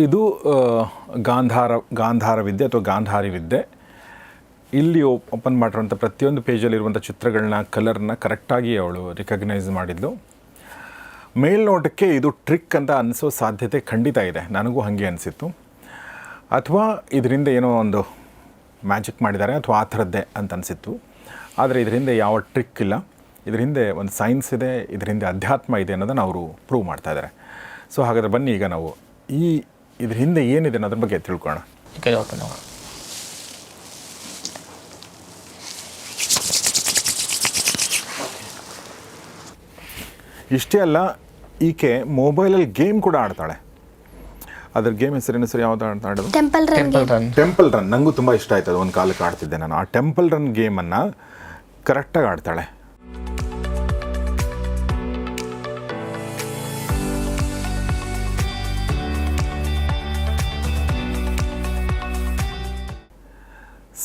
ಇದು ಗಾಂಧಾರ ಗಾಂಧಾರ ವಿದ್ಯೆ ಅಥವಾ ಗಾಂಧಾರಿ ವಿದ್ಯೆ ಇಲ್ಲಿ ಓಪನ್ ಮಾಡಿರೋಂಥ ಪ್ರತಿಯೊಂದು ಪೇಜಲ್ಲಿರುವಂಥ ಚಿತ್ರಗಳನ್ನ, ಕಲರ್ನ ಕರೆಕ್ಟಾಗಿ ಅವಳು ರಿಕಗ್ನೈಸ್ ಮಾಡಿದ್ಲು. ಮೇಲ್ನೋಟಕ್ಕೆ ಇದು ಟ್ರಿಕ್ ಅಂತ ಅನಿಸೋ ಸಾಧ್ಯತೆ ಖಂಡಿತ ಇದೆ. ನನಗೂ ಹಾಗೆ ಅನಿಸಿತ್ತು. ಅಥವಾ ಇದರಿಂದ ಏನೋ ಒಂದು ಮ್ಯಾಜಿಕ್ ಮಾಡಿದ್ದಾರೆ ಅಥವಾ ಆ ಥರದ್ದೇ ಅಂತ ಅನಿಸಿತ್ತು. ಆದರೆ ಇದರಿಂದ ಯಾವ ಟ್ರಿಕ್ ಇಲ್ಲ. ಇದ್ರ ಹಿಂದೆ ಒಂದು ಸೈನ್ಸ್ ಇದೆ, ಇದರಿಂದ ಅಧ್ಯಾತ್ಮ ಇದೆ ಅನ್ನೋದನ್ನು ಅವರು ಪ್ರೂವ್ ಮಾಡ್ತಾ ಇದ್ದಾರೆ. ಸೊ ಹಾಗಾದರೆ ಬನ್ನಿ ಈಗ ನಾವು ಈ ಇದ್ರ ಹಿಂದೆ ಏನಿದೆ ಅದ್ರ ಬಗ್ಗೆ ತಿಳ್ಕೊಳ್ಳೋಣ. ಓಪನ್ ಇಷ್ಟೇ ಅಲ್ಲ ಈಕೆ ಮೊಬೈಲಲ್ಲಿ ಗೇಮ್ ಕೂಡ ಆಡ್ತಾಳೆ. ಅದ್ರ ಗೇಮ್ ಹೆಸರಿನ ಸರಿ? ಯಾವ್ದು ಆಡ್ತಾ ಆಡೋದು? Temple run temple run temple run ನನಗೂ ತುಂಬ ಇಷ್ಟ ಆಯ್ತು ಅದು ಒಂದು ಕಾಲಕ್ಕೆ ಆಡ್ತಿದ್ದೆ ನಾನು. ಆ ಟೆಂಪಲ್ ರನ್ ಗೇಮನ್ನು ಕರೆಕ್ಟಾಗಿ ಆಡ್ತಾಳೆ.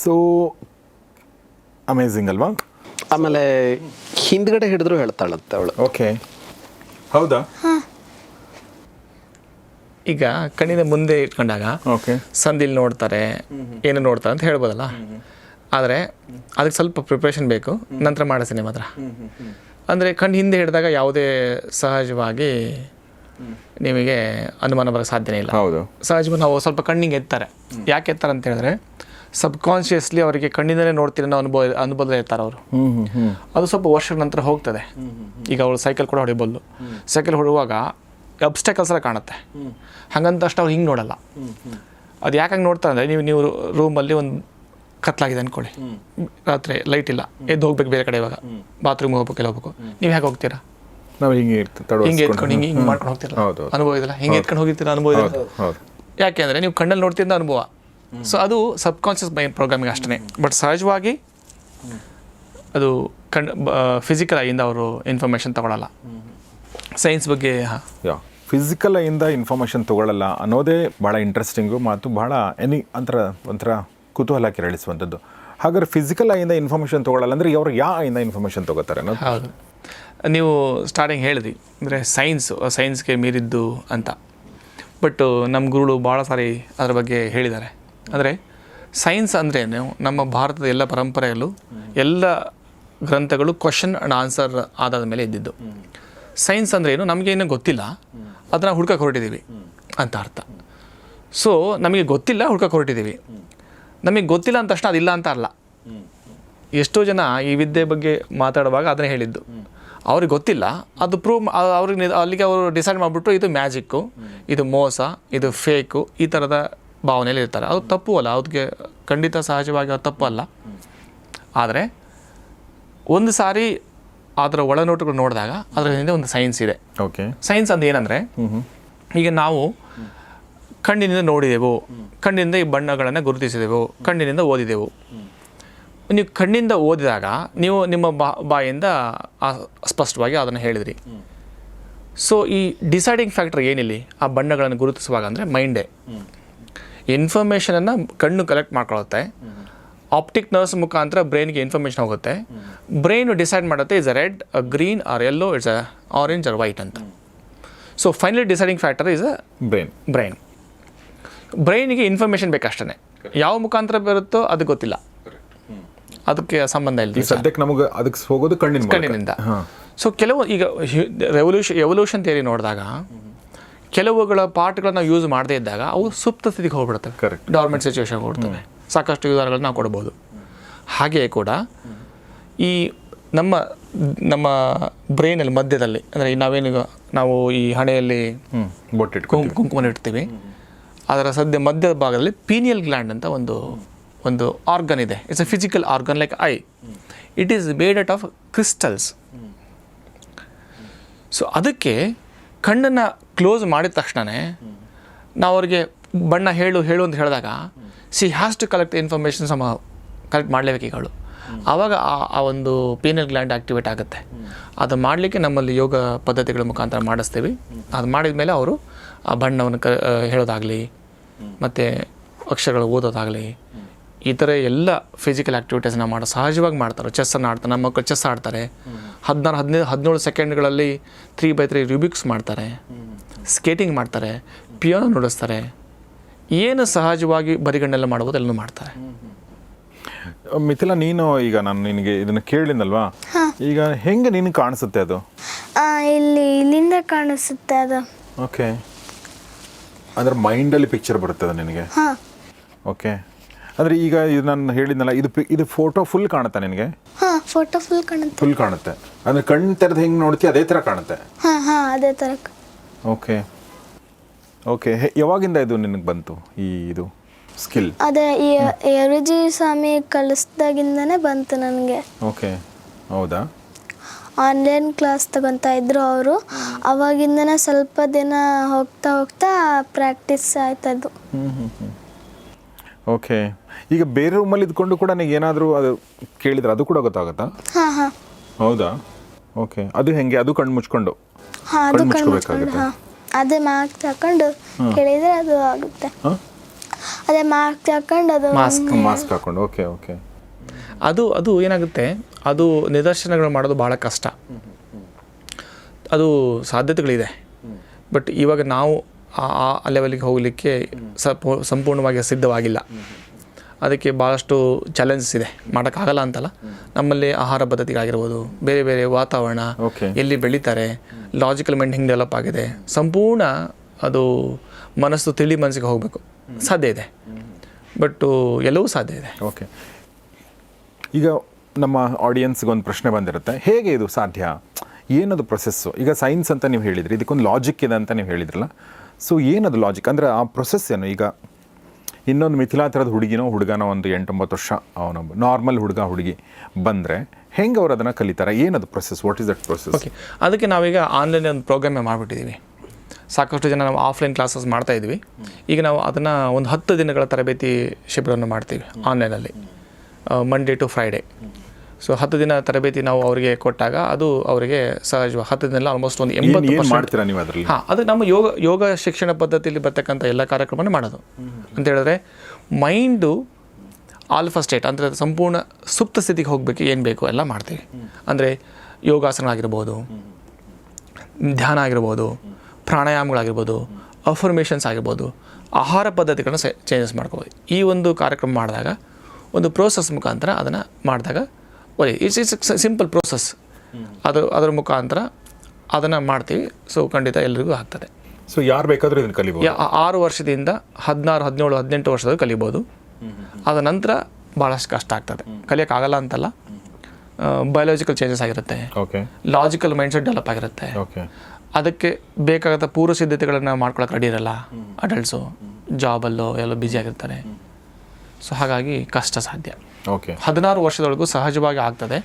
ಸೊ ಅಮೇಝಿಂಗ್ ಅಲ್ವಾ? ಆಮೇಲೆ ಹಿಂದ್ಗಡೆ ಹಿಡಿದ್ರು ಹೇಳ್ತಾಳಂತೆ ಅವಳು. ಓಕೆ ಹೌದಾ? ಈಗ ಕಣ್ಣಿನ ಮುಂದೆ ಇಟ್ಕೊಂಡಾಗ ಓಕೆ ಸಂದಿಲ್ ನೋಡ್ತಾರೆ ಏನು ನೋಡ್ತಾರೆ ಅಂತ ಹೇಳ್ಬೋದಲ್ಲ? ಆದರೆ ಅದಕ್ಕೆ ಸ್ವಲ್ಪ ಪ್ರಿಪ್ರೇಷನ್ ಬೇಕು ನಂತರ ಮಾಡಿಸ್ತೀನಿ ಹತ್ರ ಅಂದರೆ ಕಣ್ಣು ಹಿಂದೆ ಹಿಡಿದಾಗ ಯಾವುದೇ ಸಹಜವಾಗಿ ನಿಮಗೆ ಅನುಮಾನ ಬರೋಕ್ಕೆ ಸಾಧ್ಯನೇ ಇಲ್ಲ. ಹೌದು. ಸಹಜವಾಗಿ ನಾವು ಸ್ವಲ್ಪ ಕಣ್ಣಿಗೆ ಎತ್ತಾರೆ. ಯಾಕೆ ಎತ್ತಾರೆ ಅಂತ ಹೇಳಿದ್ರೆ ಸಬ್ಕಾನ್ಷಿಯಸ್ಲಿ ಅವರಿಗೆ ಕಣ್ಣಿಂದಲೇ ನೋಡ್ತೀರ ಅನ್ನೋ ಅನುಭವ ಅನುಭವದಲ್ಲಿ ಇರ್ತಾರೆ ಅವರು. ಅದು ಸ್ವಲ್ಪ ವರ್ಷಗಳ ನಂತರ ಹೋಗ್ತದೆ. ಈಗ ಅವಳು ಸೈಕಲ್ ಕೂಡ ಹೊಡಿಬಲ್ಲು ಸೈಕಲ್ ಹೊಡುವಾಗ ಅಬ್ಸ್ಟೆಕಲ್ಸ್ ಎಲ್ಲ ಕಾಣುತ್ತೆ. ಹಂಗಂತ ಅಷ್ಟು ಅವ್ರು ಹಿಂಗೆ ನೋಡಲ್ಲ. ಅದು ಯಾಕಂಗೆ ಹಂಗೆ ನೋಡ್ತಾರೆ ಅಂದರೆ ನೀವು ನೀವು ರೂಮಲ್ಲಿ ಒಂದು ಕತ್ಲಾಗಿದೆ ಅಂದ್ಕೊಳ್ಳಿ ರಾತ್ರಿ ಲೈಟ್ ಇಲ್ಲ. ಎದ್ದು ಹೋಗ್ಬೇಕು ಬೇರೆ ಕಡೆ ಇವಾಗ. ಬಾತ್ರೂಮ್ ಹೋಗ್ಬೇಕು ಎಲ್ಲ ಹೋಗ್ಬೇಕು. ನೀವು ಹೇಗೆ ಹೋಗ್ತೀರಾ? ನಾವು ಹಿಂಗೆ ಹಿಂಗೆ ಎತ್ಕೊಂಡು ಹಿಂಗೆ ಹಿಂಗೆ ಮಾಡ್ಕೊಂಡು ಹೋಗ್ತೀರಾ ಹೌದು, ಹೌದು. ಅನುಭವ ಇದಲ್ಲ ಹಿಂಗೆ ಎತ್ಕೊಂಡು ಹೋಗಿರ್ತೀರ ಅನುಭವ ಯಾಕೆ ಅಂದರೆ ನೀವು ಕಣ್ಣಲ್ಲಿ ನೋಡ್ತಿದ್ದ ಅನುಭವ. ಸೊ ಅದು ಸಬ್ ಕಾನ್ಷಿಯಸ್ ಮೈಂಡ್ ಪ್ರೋಗ್ರಾಮಿಂಗ್ ಅಷ್ಟೇ ಬಟ್ ಸಹಜವಾಗಿ ಅದು ಕಂಡು ಫಿಸಿಕಲ್ ಆಗಿಂದ ಅವರು ಇನ್ಫಾರ್ಮೇಷನ್ ತಗೊಳ್ಳಲ್ಲ ಸೈನ್ಸ್ ಬಗ್ಗೆ ಹಾಂ. ಯಾ ಫಿಸಿಕಲ್ ಇಂದ ಇನ್ಫಾರ್ಮೇಷನ್ ತಗೊಳ್ಳಲ್ಲ ಅನ್ನೋದೇ ಭಾಳ ಇಂಟ್ರೆಸ್ಟಿಂಗು ಮತ್ತು ಭಾಳ ಎನಿ ಒಂಥರ ಒಂಥರ ಕುತೂಹಲ ಕೆರಳಿಸುವಂಥದ್ದು. ಹಾಗಾದ್ರೆ ಫಿಸಿಕಲ್ ಆಯಿಂದ ಇನ್ಫಾರ್ಮೇಷನ್ ತಗೊಳ್ಳಲ್ಲ ಅಂದರೆ ಅವ್ರು ಯಾ ಇಂದ ಇನ್ಫಾರ್ಮೇಷನ್ ತಗೋತಾರೆ ಅನ್ನೋದು? ಹೌದು. ನೀವು ಸ್ಟಾರ್ಟಿಂಗ್ ಹೇಳಿದ್ರಿ ಅಂದರೆ ಸೈನ್ಸು ಸೈನ್ಸ್ಗೆ ಮೀರಿದ್ದು ಅಂತ. ಬಟ್ ನಮ್ಮ ಗುರುಗಳು ಭಾಳ ಸಾರಿ ಅದರ ಬಗ್ಗೆ ಹೇಳಿದ್ದಾರೆ. ಅಂದರೆ ಸೈನ್ಸ್ ಅಂದರೆ ನಮ್ಮ ಭಾರತದ ಎಲ್ಲ ಪರಂಪರೆಯಲ್ಲೂ ಎಲ್ಲ ಗ್ರಂಥಗಳು ಕ್ವಶನ್ ಆ್ಯಂಡ್ ಆನ್ಸರ್ ಆದಾದ ಮೇಲೆ ಇದ್ದಿದ್ದು. ಸೈನ್ಸ್ ಅಂದರೆ ಏನು ನಮಗೆ ನಮಗೇನು ಗೊತ್ತಿಲ್ಲ. ಅದನ್ನು ಹುಡ್ಕಕ್ಕೆ ಹೊರಟಿದ್ದೀವಿ ಅಂತ ಅರ್ಥ. ಸೊ ನಮಗೆ ಗೊತ್ತಿಲ್ಲ ಹುಡ್ಕಕ್ಕೆ ಹೊರಟಿದ್ದೀವಿ ನಮಗೆ ಗೊತ್ತಿಲ್ಲ ಅಂದ ತಕ್ಷಣ ಅದಿಲ್ಲ ಅಂತ ಅಲ್ಲ ಎಷ್ಟೋ ಜನ ಈ ವಿದ್ಯೆ ಬಗ್ಗೆ ಮಾತಾಡುವಾಗ ಅದನ್ನೇ ಹೇಳಿದ್ದು. ಅವ್ರಿಗೆ ಗೊತ್ತಿಲ್ಲ. ಅದು ಪ್ರೂವ್ ಅವ್ರಿಗೆ ಅಲ್ಲಿಗೆ ಅವರು ಡಿಸೈಡ್ ಮಾಡಿಬಿಟ್ಟು ಇದು ಮ್ಯಾಜಿಕ್ಕು ಇದು ಮೋಸ, ಇದು ಫೇಕು ಈ ಥರದ ಭಾವನೆಯಲ್ಲಿ ಇರ್ತಾರೆ ಅದು ತಪ್ಪು ಅಲ್ಲ ಅದಕ್ಕೆ ಖಂಡಿತ ಸಹಜವಾಗಿ ಅದು ತಪ್ಪು ಅಲ್ಲ ಆದರೆ ಒಂದು ಸಾರಿ ಅದರ ಒಳನೋಟಗಳು ನೋಡಿದಾಗ ಅದರ ಹಿಂದೆ ಒಂದು ಸೈನ್ಸ್ ಇದೆ. ಓಕೆ ಸೈನ್ಸ್ ಅಂತ ಏನಂದರೆ ಈಗ ನಾವು ಕಣ್ಣಿನಿಂದ ನೋಡಿದೆವು. ಕಣ್ಣಿನಿಂದ ಈ ಬಣ್ಣಗಳನ್ನು ಗುರುತಿಸಿದೆವು. ಕಣ್ಣಿನಿಂದ ಓದಿದೆವು. ನೀವು ಕಣ್ಣಿಂದ ಓದಿದಾಗ ನೀವು ನಿಮ್ಮ ಬಾ ಬಾಯಿಂದ ಸ್ಪಷ್ಟವಾಗಿ ಅದನ್ನು ಹೇಳಿದ್ರಿ. ಸೊ ಈ ಡಿಸೈಡಿಂಗ್ ಫ್ಯಾಕ್ಟರ್ ಏನಿಲ್ಲಿ? ಆ ಬಣ್ಣಗಳನ್ನು ಗುರುತಿಸುವಾಗ ಅಂದರೆ ಮೈಂಡೇ ಇನ್ಫಾರ್ಮೇಷನನ್ನು ಕಣ್ಣು ಕಲೆಕ್ಟ್ ಮಾಡ್ಕೊಳ್ಳುತ್ತೆ ಆಪ್ಟಿಕ್ ನರ್ವ್ಸ್ ಮುಖಾಂತರ ಬ್ರೈನ್ಗೆ ಇನ್ಫಾರ್ಮೇಷನ್ ಹೋಗುತ್ತೆ. ಬ್ರೈನು ಡಿಸೈಡ್ ಮಾಡುತ್ತೆ is a red a green or yellow it's a orange or white ಅಂತ. So finally deciding factor is a brain brain ಬ್ರೈನಿಗೆ information ಬೇಕಷ್ಟೇ ಯಾವ ಮುಖಾಂತರ ಬರುತ್ತೋ ಅದು ಗೊತ್ತಿಲ್ಲ. ಅದಕ್ಕೆ ಸಂಬಂಧ ಇಲ್ಲ ಸದ್ಯಕ್ಕೆ ನಮಗೆ ಅದಕ್ಕೆ ಹೋಗೋದು ಕಣ್ಣಿನ ಕಣ್ಣಿನಿಂದ. ಸೊ ಕೆಲವು ಈಗ ರೆವಲ್ಯೂಷನ್ ಎವಲ್ಯೂಷನ್ ಥಿಯರಿ ನೋಡಿದಾಗ ಕೆಲವುಗಳ ಪಾರ್ಟ್ಗಳನ್ನ ಯೂಸ್ ಮಾಡದೇ ಇದ್ದಾಗ ಅವು ಸುಪ್ತ ಸ್ಥಿತಿಗೆ ಹೋಗ್ಬಿಡುತ್ತವೆ. ಡಾರ್ಮೆಂಟ್ ಸಿಚುವೇಶನ್ ಹೋಗ್ತವೆ ಸಾಕಷ್ಟು ಉದಾಹರಣೆಗಳನ್ನ ನಾವು ಕೊಡ್ಬೋದು. ಹಾಗೆಯೇ ಕೂಡ ಈ ನಮ್ಮ ನಮ್ಮ ಬ್ರೈನಲ್ಲಿ ಮಧ್ಯದಲ್ಲಿ ಅಂದರೆ ನಾವೇನು ನಾವು ಈ ಹಣೆಯಲ್ಲಿ ಕುಂಕುಮ ಕುಂಕುಮನ ಇಡ್ತೀವಿ. ಅದರ ಸದ್ಯ ಮಧ್ಯದ ಭಾಗದಲ್ಲಿ ಪೀನಿಯಲ್ ಗ್ಲ್ಯಾಂಡ್ ಅಂತ ಒಂದು ಒಂದು ಆರ್ಗನ್ ಇದೆ. It's a physical organ like eye it is made at of crystals so ಅದಕ್ಕೆ ಕಣ್ಣನ್ನು ಕ್ಲೋಸ್ ಮಾಡಿದ ತಕ್ಷಣವೇ ನಾವು ಅವ್ರಿಗೆ ಬಣ್ಣ ಹೇಳು ಹೇಳು ಅಂತ ಹೇಳಿದಾಗ she has to collect information ಸಮ ಕಲೆಕ್ಟ್ ಮಾಡಲೇಬೇಕು ಈಗಳು ಆವಾಗ ಆ- ಆ ಒಂದು ಪೀನಲ್ ಗ್ಲ್ಯಾಂಡ್ ಆಕ್ಟಿವೇಟ್ ಆಗುತ್ತೆ. ಅದು ಮಾಡಲಿಕ್ಕೆ ನಮ್ಮಲ್ಲಿ ಯೋಗ ಪದ್ಧತಿಗಳ ಮುಖಾಂತರ ಮಾಡಿಸ್ತೀವಿ. ಅದು ಮಾಡಿದ ಮೇಲೆ ಅವರು ಆ ಬಣ್ಣವನ್ನು ಕ ಹೇಳೋದಾಗಲಿ ಮತ್ತು ಅಕ್ಷರಗಳು ಓದೋದಾಗಲಿ ಈ ಥರ ಎಲ್ಲ ಫಿಸಿಕಲ್ ಆ್ಯಕ್ಟಿವಿಟೀಸ್ನ ಮಾಡೋ ಸಹಜವಾಗಿ ಮಾಡ್ತಾರೆ. ಚೆಸ್ಸನ್ನು ಆಡ್ತಾರೆ ನಮ್ಮ ಮಕ್ಕಳು ಚೆಸ್ ಆಡ್ತಾರೆ. ಹದಿನಾರು ಹದಿನೈದು ಹದಿನೇಳು ಸೆಕೆಂಡ್ಗಳಲ್ಲಿ ತ್ರೀ ಬೈ ತ್ರೀ ರುಬಿಕ್ಸ್ ಮಾಡ್ತಾರೆ. ಸ್ಕೇಟಿಂಗ್ ಮಾಡ್ತಾರೆ. ಪಿಯೋನೋ ನುಡಿಸ್ತಾರೆ. ಏನು ಸಹಜವಾಗಿ ಬರಿಗಣ್ಣೆಲ್ಲ ಮಾಡ್ಬೋದು ಎಲ್ಲನೂ ಮಾಡ್ತಾರೆ. ಮಿಥಿಲಾ ನೀನು ಈಗ ನಾನು ನಿನಗೆ ಇದನ್ನು ಕೇಳಿದ್ನಲ್ವಾ? ಈಗ ಹೆಂಗೆ ನಿನಗೆ ಕಾಣಿಸುತ್ತೆ ಅದು? ಇಲ್ಲಿ ಇಲ್ಲಿಂದ ಕಾಣಿಸುತ್ತೆ ಅದು. ಓಕೆ ಅಂದ್ರೆ ಮೈಂಡಲ್ಲಿ ಪಿಕ್ಚರ್ ಅದು ನಿನಗೆ? ಹಾಂ. ಓಕೆ ಅಂದರೆ ಈಗ ಇದು ನಾನು ಹೇಳಿದ್ನಲ್ಲ ಇದು ಪಿ- ಇದು ಫೋಟೋ ಫುಲ್ ಕಾಣುತ್ತೆ ನಿನಗೆ? ಹಾ ಫೋಟೋ ಫುಲ್ ಕಾಣುತ್ತೆ. ಫುಲ್ ಕಾಣುತ್ತೆ. ಅಂದ್ರೆ ಕಣ್ಣು ತೆರೆದು ಹೆಂಗೆ ನೋಡ್ತೀಯ ಅದೇ ಥರ ಕಾಣುತ್ತೆ. ಹಾ ಹಾ ಅದೇ ಥರ ಕ- ಓಕೆ. ಓಕೆ ಯಾವಾಗಿಂದ ಇದು ನಿನಗೆ ಬಂತು ಈ ಇದು ಸ್ಕಿಲ್ ಅದೇ ಈ ಎರುಜಿ ಸ್ವಾಮಿ ಕಲಿಸ್ದಾಗಿಂದನೇ ಬಂತು ನನಗೆ. ಓಕೆ ಹೌದಾ? ಆನ್ಲೈನ್ ಕ್ಲಾಸ್ ತಗೊತಾ ಇದ್ರು ಅವರು. ಅವಾಗಿಂದನೇ ಸ್ವಲ್ಪ ದಿನ ಹೋಗ್ತಾ ಹೋಗ್ತಾ ಪ್ರಾಕ್ಟೀಸ್ ಆಯ್ತದು. ಓಕೆ. ಈಗ ಬೇರೆ ರೂಮಲ್ಲಿ ಇದ್ಕೊಂಡು ಕೂಡ ನನಗೆ ಏನಾದರೂ ಅದು ಕೇಳಿದ್ರೆ ಅದು ಕೂಡ ಗೊತ್ತಾಗುತ್ತಾ? ಹಾಂ ಹಾಂ. ಹೌದಾ? ಓಕೆ ಅದು ಹೆಂಗೆ? ಅದು ಕಣ್ಣು ಮುಚ್ಕೊಂಡು. ಹಾಂ ಅದು ಕಣ್ಣ್ ಕಣ್ಣು ಮುಚ್ಕೋಬೇಕಾಗುತ್ತೆ. ಮುಚ್ಕೊಂಡು ಹಾಂ. ಅದೇ ಮಾರ್ಕ್ ತಕೊಂಡು ಕೇಳಿದ್ರೆ ಅದು ಆಗುತ್ತೆ. ಹಾಂ? ಅದೇ ಮಾರ್ಕ್ ತಕೊಂಡು ಅದು ಮಾಸ್ಕ್ ಮಾಸ್ಕ್ ಹಾಕೊಂಡು. ಓಕೆ ಓಕೆ ಅದು ಅದು ಏನಾಗುತ್ತೆ? ಅದು ನಿದರ್ಶನಗಳು ಮಾಡೋದು ಭಾಳ ಕಷ್ಟ. ಅದು ಸಾಧ್ಯತೆಗಳಿದೆ. ಬಟ್ ಇವಾಗ ನಾವು ಆ- ಆ ಲೆವೆಲ್ಗೆ ಹೋಗಲಿಕ್ಕೆ ಸಪೋ ಸಂಪೂರ್ಣವಾಗಿ ಸಿದ್ಧವಾಗಿಲ್ಲ. ಅದಕ್ಕೆ ಭಾಳಷ್ಟು ಚಾಲೆಂಜಸ್ ಇದೆ. ಮಾಡೋಕ್ಕಾಗಲ್ಲ ಅಂತಲ್ಲ. ನಮ್ಮಲ್ಲಿ ಆಹಾರ ಪದ್ಧತಿಗಾಗಿರ್ಬೋದು ಬೇರೆ ಬೇರೆ ವಾತಾವರಣ. ಎಲ್ಲಿ ಬೆಳೀತಾರೆ ಲಾಜಿಕಲ್ ಮೈಂಡ್ ಹಿಂಗೆ ಡೆವಲಪ್ ಆಗಿದೆ ಸಂಪೂರ್ಣ ಅದು ಮನಸ್ಸು ತಿಳಿ ಮನಸ್ಸಿಗೆ ಹೋಗಬೇಕು. ಸಾಧ್ಯ ಇದೆ. ಬಟ್ಟು ಎಲ್ಲವೂ ಸಾಧ್ಯ ಇದೆ. ಓಕೆ ಈಗ ನಮ್ಮ ಆಡಿಯನ್ಸ್ಗೆ ಒಂದು ಪ್ರಶ್ನೆ ಬಂದಿರುತ್ತೆ. ಹೇಗೆ ಇದು ಸಾಧ್ಯ? ಏನದು ಪ್ರೊಸೆಸ್ಸು ಈಗ ಸೈನ್ಸ್ ಅಂತ ನೀವು ಹೇಳಿದ್ರಿ ಇದಕ್ಕೊಂದು ಲಾಜಿಕ್ ಇದೆ ಅಂತ ನೀವು ಹೇಳಿದ್ರಲ್ಲ. ಸೊ ಏನದು ಲಾಜಿಕ್ ಅಂದರೆ ಆ ಪ್ರೊಸೆಸ್ ಏನು? ಈಗ ಇನ್ನೊಂದು ಮಿಥಿಲಾ ಥರದ ಹುಡುಗಿನೋ ಹುಡುಗನೋ ಒಂದು ಎಂಟೊಂಬತ್ತು ವರ್ಷ ಅವನ ನಾರ್ಮಲ್ ಹುಡುಗ ಹುಡುಗಿ ಬಂದರೆ ಹೆಂಗೆ ಅವ್ರು ಅದನ್ನು ಕಲಿತಾರೆ? ಏನದು process what is that process okay ಅದಕ್ಕೆ ನಾವೀಗ ಆನ್ಲೈನ್ ಒಂದು ಪ್ರೋಗ್ರಾಮೇ ಮಾಡಿಬಿಟ್ಟಿದ್ದೀವಿ ಸಾಕಷ್ಟು ಜನ ನಾವು ಆಫ್ಲೈನ್ ಕ್ಲಾಸಸ್ ಮಾಡ್ತಾ ಇದ್ವಿ. ಈಗ ನಾವು ಅದನ್ನು ಒಂದು ಹತ್ತು ದಿನಗಳ ತರಬೇತಿ ಶಿಬಿರವನ್ನು ಮಾಡ್ತೀವಿ ಆನ್ಲೈನಲ್ಲಿ ಮಂಡೇ ಟು ಫ್ರೈಡೇ ಸೊ ಹತ್ತು ದಿನ ತರಬೇತಿ ನಾವು ಅವರಿಗೆ ಕೊಟ್ಟಾಗ ಅದು ಅವರಿಗೆ ಸಹಜ ಹತ್ತು ದಿನ ಆಲ್ಮೋಸ್ಟ್ ಒಂದು ಎಂಬತ್ತು ಮಾಡ್ತೀರಾ ನೀವು ಅದರಲ್ಲಿ? ಹಾಂ ಅದು ನಮ್ಮ ಯೋಗ ಯೋಗ ಶಿಕ್ಷಣ ಪದ್ಧತಿಯಲ್ಲಿ ಬರ್ತಕ್ಕಂಥ ಎಲ್ಲ ಕಾರ್ಯಕ್ರಮನೇ ಮಾಡೋದು. ಅಂತ ಹೇಳಿದ್ರೆ ಮೈಂಡು ಆಲ್ಫಾ ಸ್ಟೇಟ್ ಅಂದರೆ ಸಂಪೂರ್ಣ ಸುಪ್ತ ಸ್ಥಿತಿಗೆ ಹೋಗಬೇಕು ಏನು ಬೇಕು ಎಲ್ಲ ಮಾಡ್ತೀವಿ. ಅಂದರೆ ಯೋಗಾಸನ ಆಗಿರ್ಬೋದು ಧ್ಯಾನ ಆಗಿರ್ಬೋದು ಪ್ರಾಣಾಯಾಮಗಳಾಗಿರ್ಬೋದು ಅಫರ್ಮೇಷನ್ಸ್ ಆಗಿರ್ಬೋದು ಆಹಾರ ಪದ್ಧತಿಗಳನ್ನ ಚೇಂಜಸ್ ಮಾಡ್ಕೋಬೋದು. ಈ ಒಂದು ಕಾರ್ಯಕ್ರಮ ಮಾಡಿದಾಗ ಒಂದು ಪ್ರೋಸೆಸ್ ಮುಖಾಂತರ ಅದನ್ನು ಮಾಡಿದಾಗ ಒಳ್ಳೆ ಇಟ್ಸ್ ಇಟ್ಸ್ ಸಿಂಪಲ್ ಪ್ರೋಸೆಸ್ ಅದು ಅದರ ಮುಖಾಂತರ ಅದನ್ನು ಮಾಡ್ತೀವಿ. ಸೊ ಖಂಡಿತ ಎಲ್ರಿಗೂ ಆಗ್ತದೆ. ಸೊ ಯಾರು ಬೇಕಾದರೂ ಇದನ್ನು ಕಲಿಬೋದು. ಆ- ಆರು ವರ್ಷದಿಂದ ಹದಿನಾರು ಹದಿನೇಳು ಹದಿನೆಂಟು ವರ್ಷದವರೆಗೆ ಕಲಿಬೋದು. ಅದ ನಂತರ ಭಾಳಷ್ಟು ಕಷ್ಟ ಆಗ್ತದೆ. ಕಲಿಯೋಕ್ಕಾಗಲ್ಲ ಅಂತಲ್ಲ. ಬಯೋಲಾಜಿಕಲ್ ಚೇಂಜಸ್ ಆಗಿರುತ್ತೆ. ಓಕೆ ಲಾಜಿಕಲ್ ಮೈಂಡ್ಸೆಟ್ ಡೆವಲಪ್ ಆಗಿರುತ್ತೆ. ಓಕೆ ಅದಕ್ಕೆ ಬೇಕಾದ ಪೂರ್ವ ಸಿದ್ಧತೆಗಳನ್ನು ಮಾಡ್ಕೊಳಕ್ಕೆ ರೆಡಿ ಇರಲ್ಲ ಅಡಲ್ಟ್ಸು ಜಾಬಲ್ಲೋ ಎಲ್ಲೋ ಬ್ಯುಸಿ ಆಗಿರ್ತಾರೆ. ಸೊ ಹಾಗಾಗಿ ಕಷ್ಟ ಸಾಧ್ಯ. ಓಕೆ ಹದಿನಾರು ವರ್ಷದೊಳಗೂ ಸಹಜವಾಗಿ ಆಗ್ತದೆ.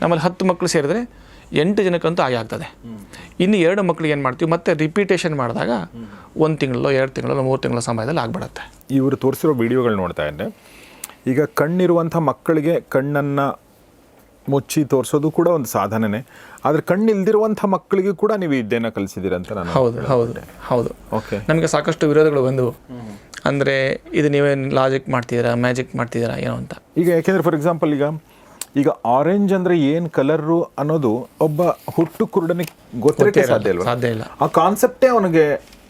ನಮ್ಮಲ್ಲಿ ಹತ್ತು ಮಕ್ಕಳು ಸೇರಿದ್ರೆ ಎಂಟು ಜನಕ್ಕಂತೂ ಆಗಿ ಆಗ್ತದೆ. ಇನ್ನು ಎರಡು ಮಕ್ಕಳಿಗೆ ಏನು ಮಾಡ್ತೀವಿ? ಮತ್ತೆ ರಿಪೀಟೇಷನ್ ಮಾಡಿದಾಗ ಒಂದು ತಿಂಗಳು ಎರಡು ತಿಂಗಳೋ ಮೂರು ತಿಂಗಳ ಸಮಯದಲ್ಲಿ ಆಗ್ಬಿಡುತ್ತೆ. ಇವರು ತೋರಿಸಿರೋ ವಿಡಿಯೋಗಳು ನೋಡ್ತಾ ಇದ್ದೆ. ಈಗ ಕಣ್ಣಿರುವಂಥ ಮಕ್ಕಳಿಗೆ ಕಣ್ಣನ್ನು ಮುಚ್ಚಿ ತೋರಿಸೋದು ಕೂಡ ಒಂದು ಸಾಧನೆನೇ. ಆದರೆ ಕಣ್ಣಿಲ್ದಿರುವಂಥ ಮಕ್ಕಳಿಗೆ ಕೂಡ ನೀವು ಇದ್ದೇನ ಕಲಿಸಿದ್ದೀರ ಅಂತ ನಾನು ಹೌದು ಹೌದು ಹೌದು. ಓಕೆ ನಮಗೆ ಸಾಕಷ್ಟು ವಿರೋಧಗಳು ಬಂದವು. ಅಂದರೆ ಇದು ನೀವೇನು ಲಾಜಿಕ್ ಮಾಡ್ತಿದ್ದೀರಾ ಮ್ಯಾಜಿಕ್ ಮಾಡ್ತಿದ್ದೀರಾ ಏನೋ ಅಂತ. ಈಗ ಯಾಕೆಂದರೆ ಫಾರ್ ಎಕ್ಸಾಂಪಲ್ ಈಗ ಈಗ ಆರೆಂಜ್ ಅಂದರೆ ಏನು ಕಲರು ಅನ್ನೋದು ಒಬ್ಬ ಹುಟ್ಟು ಕುರುಡನಿಗೆ ಗೊತ್ತಿರಕ್ಕೆ ಸಾಧ್ಯ ಇಲ್ಲ ಸಾಧ್ಯ ಇಲ್ಲ. ಆ ಕಾನ್ಸೆಪ್ಟೇ ಅವನಿಗೆ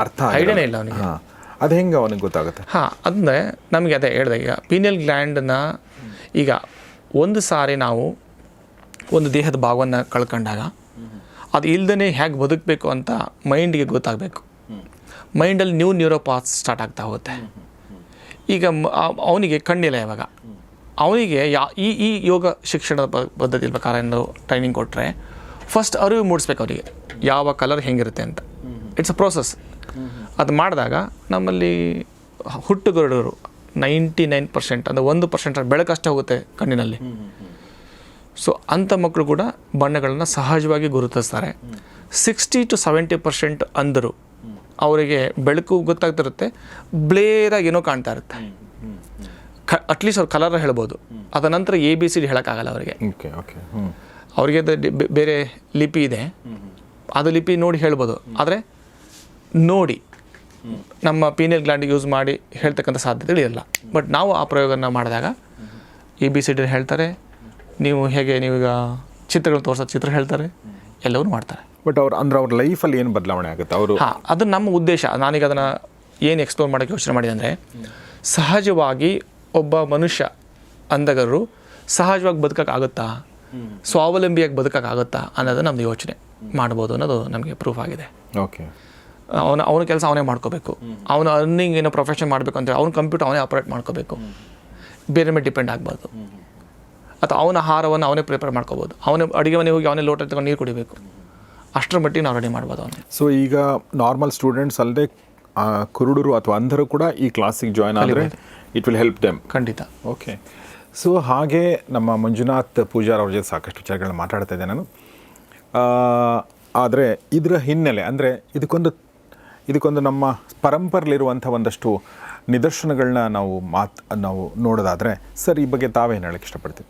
ಅರ್ಥ ಐಡಿಯಾನೇ ಇಲ್ಲ ಅವನಿಗೆ. ಹಾಂ ಅದು ಹೆಂಗೆ ಅವನಿಗೆ ಗೊತ್ತಾಗುತ್ತೆ? ಹಾಂ ಅಂದರೆ ನಮಗೆ ಅದೇ ಹೇಳಿದೆ ಈಗ ಪೀನಿಯಲ್ ಗ್ಲ್ಯಾಂಡನ್ನ ಈಗ ಒಂದು ಸಾರಿ ನಾವು ಒಂದು ದೇಹದ ಭಾಗವನ್ನು ಕಳ್ಕೊಂಡಾಗ ಅದು ಇಲ್ದೇ ಹೇಗೆ ಬದುಕಬೇಕು ಅಂತ ಮೈಂಡ್ಗೆ ಗೊತ್ತಾಗಬೇಕು. ಮೈಂಡಲ್ಲಿ ನ್ಯೂ ನ್ಯೂರೋಪಾತ್ ಸ್ಟಾರ್ಟ್ ಆಗ್ತಾ ಹೋಗುತ್ತೆ. ಈಗ ಅವನಿಗೆ ಕಣ್ಣಿಲ್ಲ ಇವಾಗ ಅವನಿಗೆ ಯಾ, ಈ ಈ ಯೋಗ ಶಿಕ್ಷಣದ ಪದ್ಧತಿ ಪ್ರಕಾರ ಏನಾದ್ರು ಟ್ರೈನಿಂಗ್ ಕೊಟ್ಟರೆ ಫಸ್ಟ್ ಅರಿವು ಮೂಡಿಸ್ಬೇಕು ಅವರಿಗೆ. ಯಾವ ಕಲರ್ ಹೆಂಗಿರುತ್ತೆ ಅಂತ. ಇಟ್ಸ್ ಅ ಪ್ರೋಸೆಸ್ ಅದು ಮಾಡಿದಾಗ ನಮ್ಮಲ್ಲಿ ಹುಟ್ಟುಗರಡರು ನೈಂಟಿ ನೈನ್ ಪರ್ಸೆಂಟ್ ಅಂದರೆ ಒಂದು ಪರ್ಸೆಂಟ್ ಬೆಳಕಷ್ಟೇ ಹೋಗುತ್ತೆ ಕಣ್ಣಿನಲ್ಲಿ. ಸೊ ಅಂಥ ಮಕ್ಕಳು ಕೂಡ ಬಣ್ಣಗಳನ್ನು ಸಹಜವಾಗಿ ಗುರುತಿಸ್ತಾರೆ. ಸಿಕ್ಸ್ಟಿ ಟು ಸೆವೆಂಟಿ ಪರ್ಸೆಂಟ್ ಅಂದರು. ಅವರಿಗೆ ಬೆಳಕು ಗೊತ್ತಾಗ್ತಿರುತ್ತೆ. ಬ್ಲೇರಾಗಿ ಏನೋ ಕಾಣ್ತಾ ಇರುತ್ತೆ. ಕ ಅಟ್ಲೀಸ್ಟ್ ಅವ್ರು ಕಲರ್ ಹೇಳ್ಬೋದು. ಅದ ನಂತರ ಎ ಬಿ ಸಿ ಡಿ ಹೇಳೋಕ್ಕಾಗಲ್ಲ ಅವರಿಗೆ. ಓಕೆ ಓಕೆ ಅವರಿಗೆ ಬೇರೆ ಲಿಪಿ ಇದೆ. ಅದು ಲಿಪಿ ನೋಡಿ ಹೇಳ್ಬೋದು. ಆದರೆ ನೋಡಿ ನಮ್ಮ ಪೀನಿಯಲ್ ಗ್ಲ್ಯಾಂಡ್ ಯೂಸ್ ಮಾಡಿ ಹೇಳ್ತಕ್ಕಂಥ ಸಾಧ್ಯತೆಗಳು ಇರಲ್ಲ ಬಟ್ ನಾವು ಆ ಪ್ರಯೋಗನ ಮಾಡಿದಾಗ ಎ ಬಿ ಸಿ ಡಿ ಹೇಳ್ತಾರೆ. ನೀವು ಹೇಗೆ ನೀವೀಗ ಚಿತ್ರಗಳು ತೋರಿಸೋ ಚಿತ್ರ ಹೇಳ್ತಾರೆ ಎಲ್ಲವೂ ಮಾಡ್ತಾರೆ. ಬಟ್ ಅವ್ರು ಅಂದ್ರೆ ಅವ್ರ ಲೈಫಲ್ಲಿ ಏನು ಬದಲಾವಣೆ ಆಗುತ್ತೆ? ಅವರು ಹಾಂ ಅದು ನಮ್ಮ ಉದ್ದೇಶ. ನಾನೀಗ ಅದನ್ನು ಏನು ಎಕ್ಸ್ಪ್ಲೋರ್ ಮಾಡೋಕ್ಕೆ ಯೋಚನೆ ಮಾಡಿದೆ ಅಂದರೆ ಸಹಜವಾಗಿ ಒಬ್ಬ ಮನುಷ್ಯ ಅಂದಗರು ಸಹಜವಾಗಿ ಬದುಕೋಕ್ಕಾಗುತ್ತಾ ಸ್ವಾವಲಂಬಿಯಾಗಿ ಬದುಕೋಕ್ಕಾಗುತ್ತಾ ಅನ್ನೋದು ನಮ್ಮದು ಯೋಚನೆ. ಮಾಡ್ಬೋದು ಅನ್ನೋದು ನಮಗೆ ಪ್ರೂಫ್ ಆಗಿದೆ. ಓಕೆ ಅವನ ಅವನ ಕೆಲಸ ಅವನೇ ಮಾಡ್ಕೋಬೇಕು. ಅವನ ಅರ್ನಿಂಗ್ ಏನೋ ಪ್ರೊಫೆಷನ್ ಮಾಡಬೇಕು ಅಂತ ಅವ್ನ ಕಂಪ್ಯೂಟರ್ ಅವನೇ ಆಪ್ರೇಟ್ ಮಾಡ್ಕೋಬೇಕು. ಬೇರೆ ಮೇಲೆ ಡಿಪೆಂಡ್ ಆಗಬಾರ್ದು. ಅಥವಾ ಅವನ ಆಹಾರವನ್ನು ಅವನೇ ಪ್ರಿಪೇರ್ ಮಾಡ್ಕೋಬೋದು. ಅವನೇ ಅಡುಗೆ ಮನೆಗೆ ಹೋಗಿ ಅವನೇ ಲೋಟ ತಗೊಂಡು ನೀರು ಕುಡಿಬೇಕು. ಅಷ್ಟರ ಮಟ್ಟಿಗೆ ನಾವು ರೆಡಿ ಮಾಡ್ಬೋದು ಅವನು ಸೊ ಈಗ ನಾರ್ಮಲ್ ಸ್ಟೂಡೆಂಟ್ಸ್ ಅಲ್ಲದೆ ಕುರುಡರು ಅಥವಾ ಅಂಧರು ಕೂಡ ಈ ಕ್ಲಾಸಿಗೆ ಜಾಯ್ನ್ ಆದರೆ ಇಟ್ ವಿಲ್ ಹೆಲ್ಪ್ ದೆಮ್ ಖಂಡಿತ. ಓಕೆ ಸೊ ಹಾಗೆ ನಮ್ಮ ಮಂಜುನಾಥ್ ಪೂಜಾರ್ ಅವ್ರ ಜೊತೆ ಸಾಕಷ್ಟು ವಿಚಾರಗಳನ್ನ ಮಾತಾಡ್ತಾ ಇದ್ದೆ ನಾನು. ಆದರೆ ಇದರ ಹಿನ್ನೆಲೆ ಅಂದರೆ ಇದಕ್ಕೊಂದು ಇದಕ್ಕೊಂದು ನಮ್ಮ ಪರಂಪರೆಯಲ್ಲಿರುವಂಥ ಒಂದಷ್ಟು ನಿದರ್ಶನಗಳನ್ನ ನಾವು ಮಾತು ನಾವು ನೋಡೋದಾದರೆ ಸರ್ ಈ ಬಗ್ಗೆ ತಾವೇನು ಹೇಳಕ್ಕೆ ಇಷ್ಟಪಡ್ತೀವಿ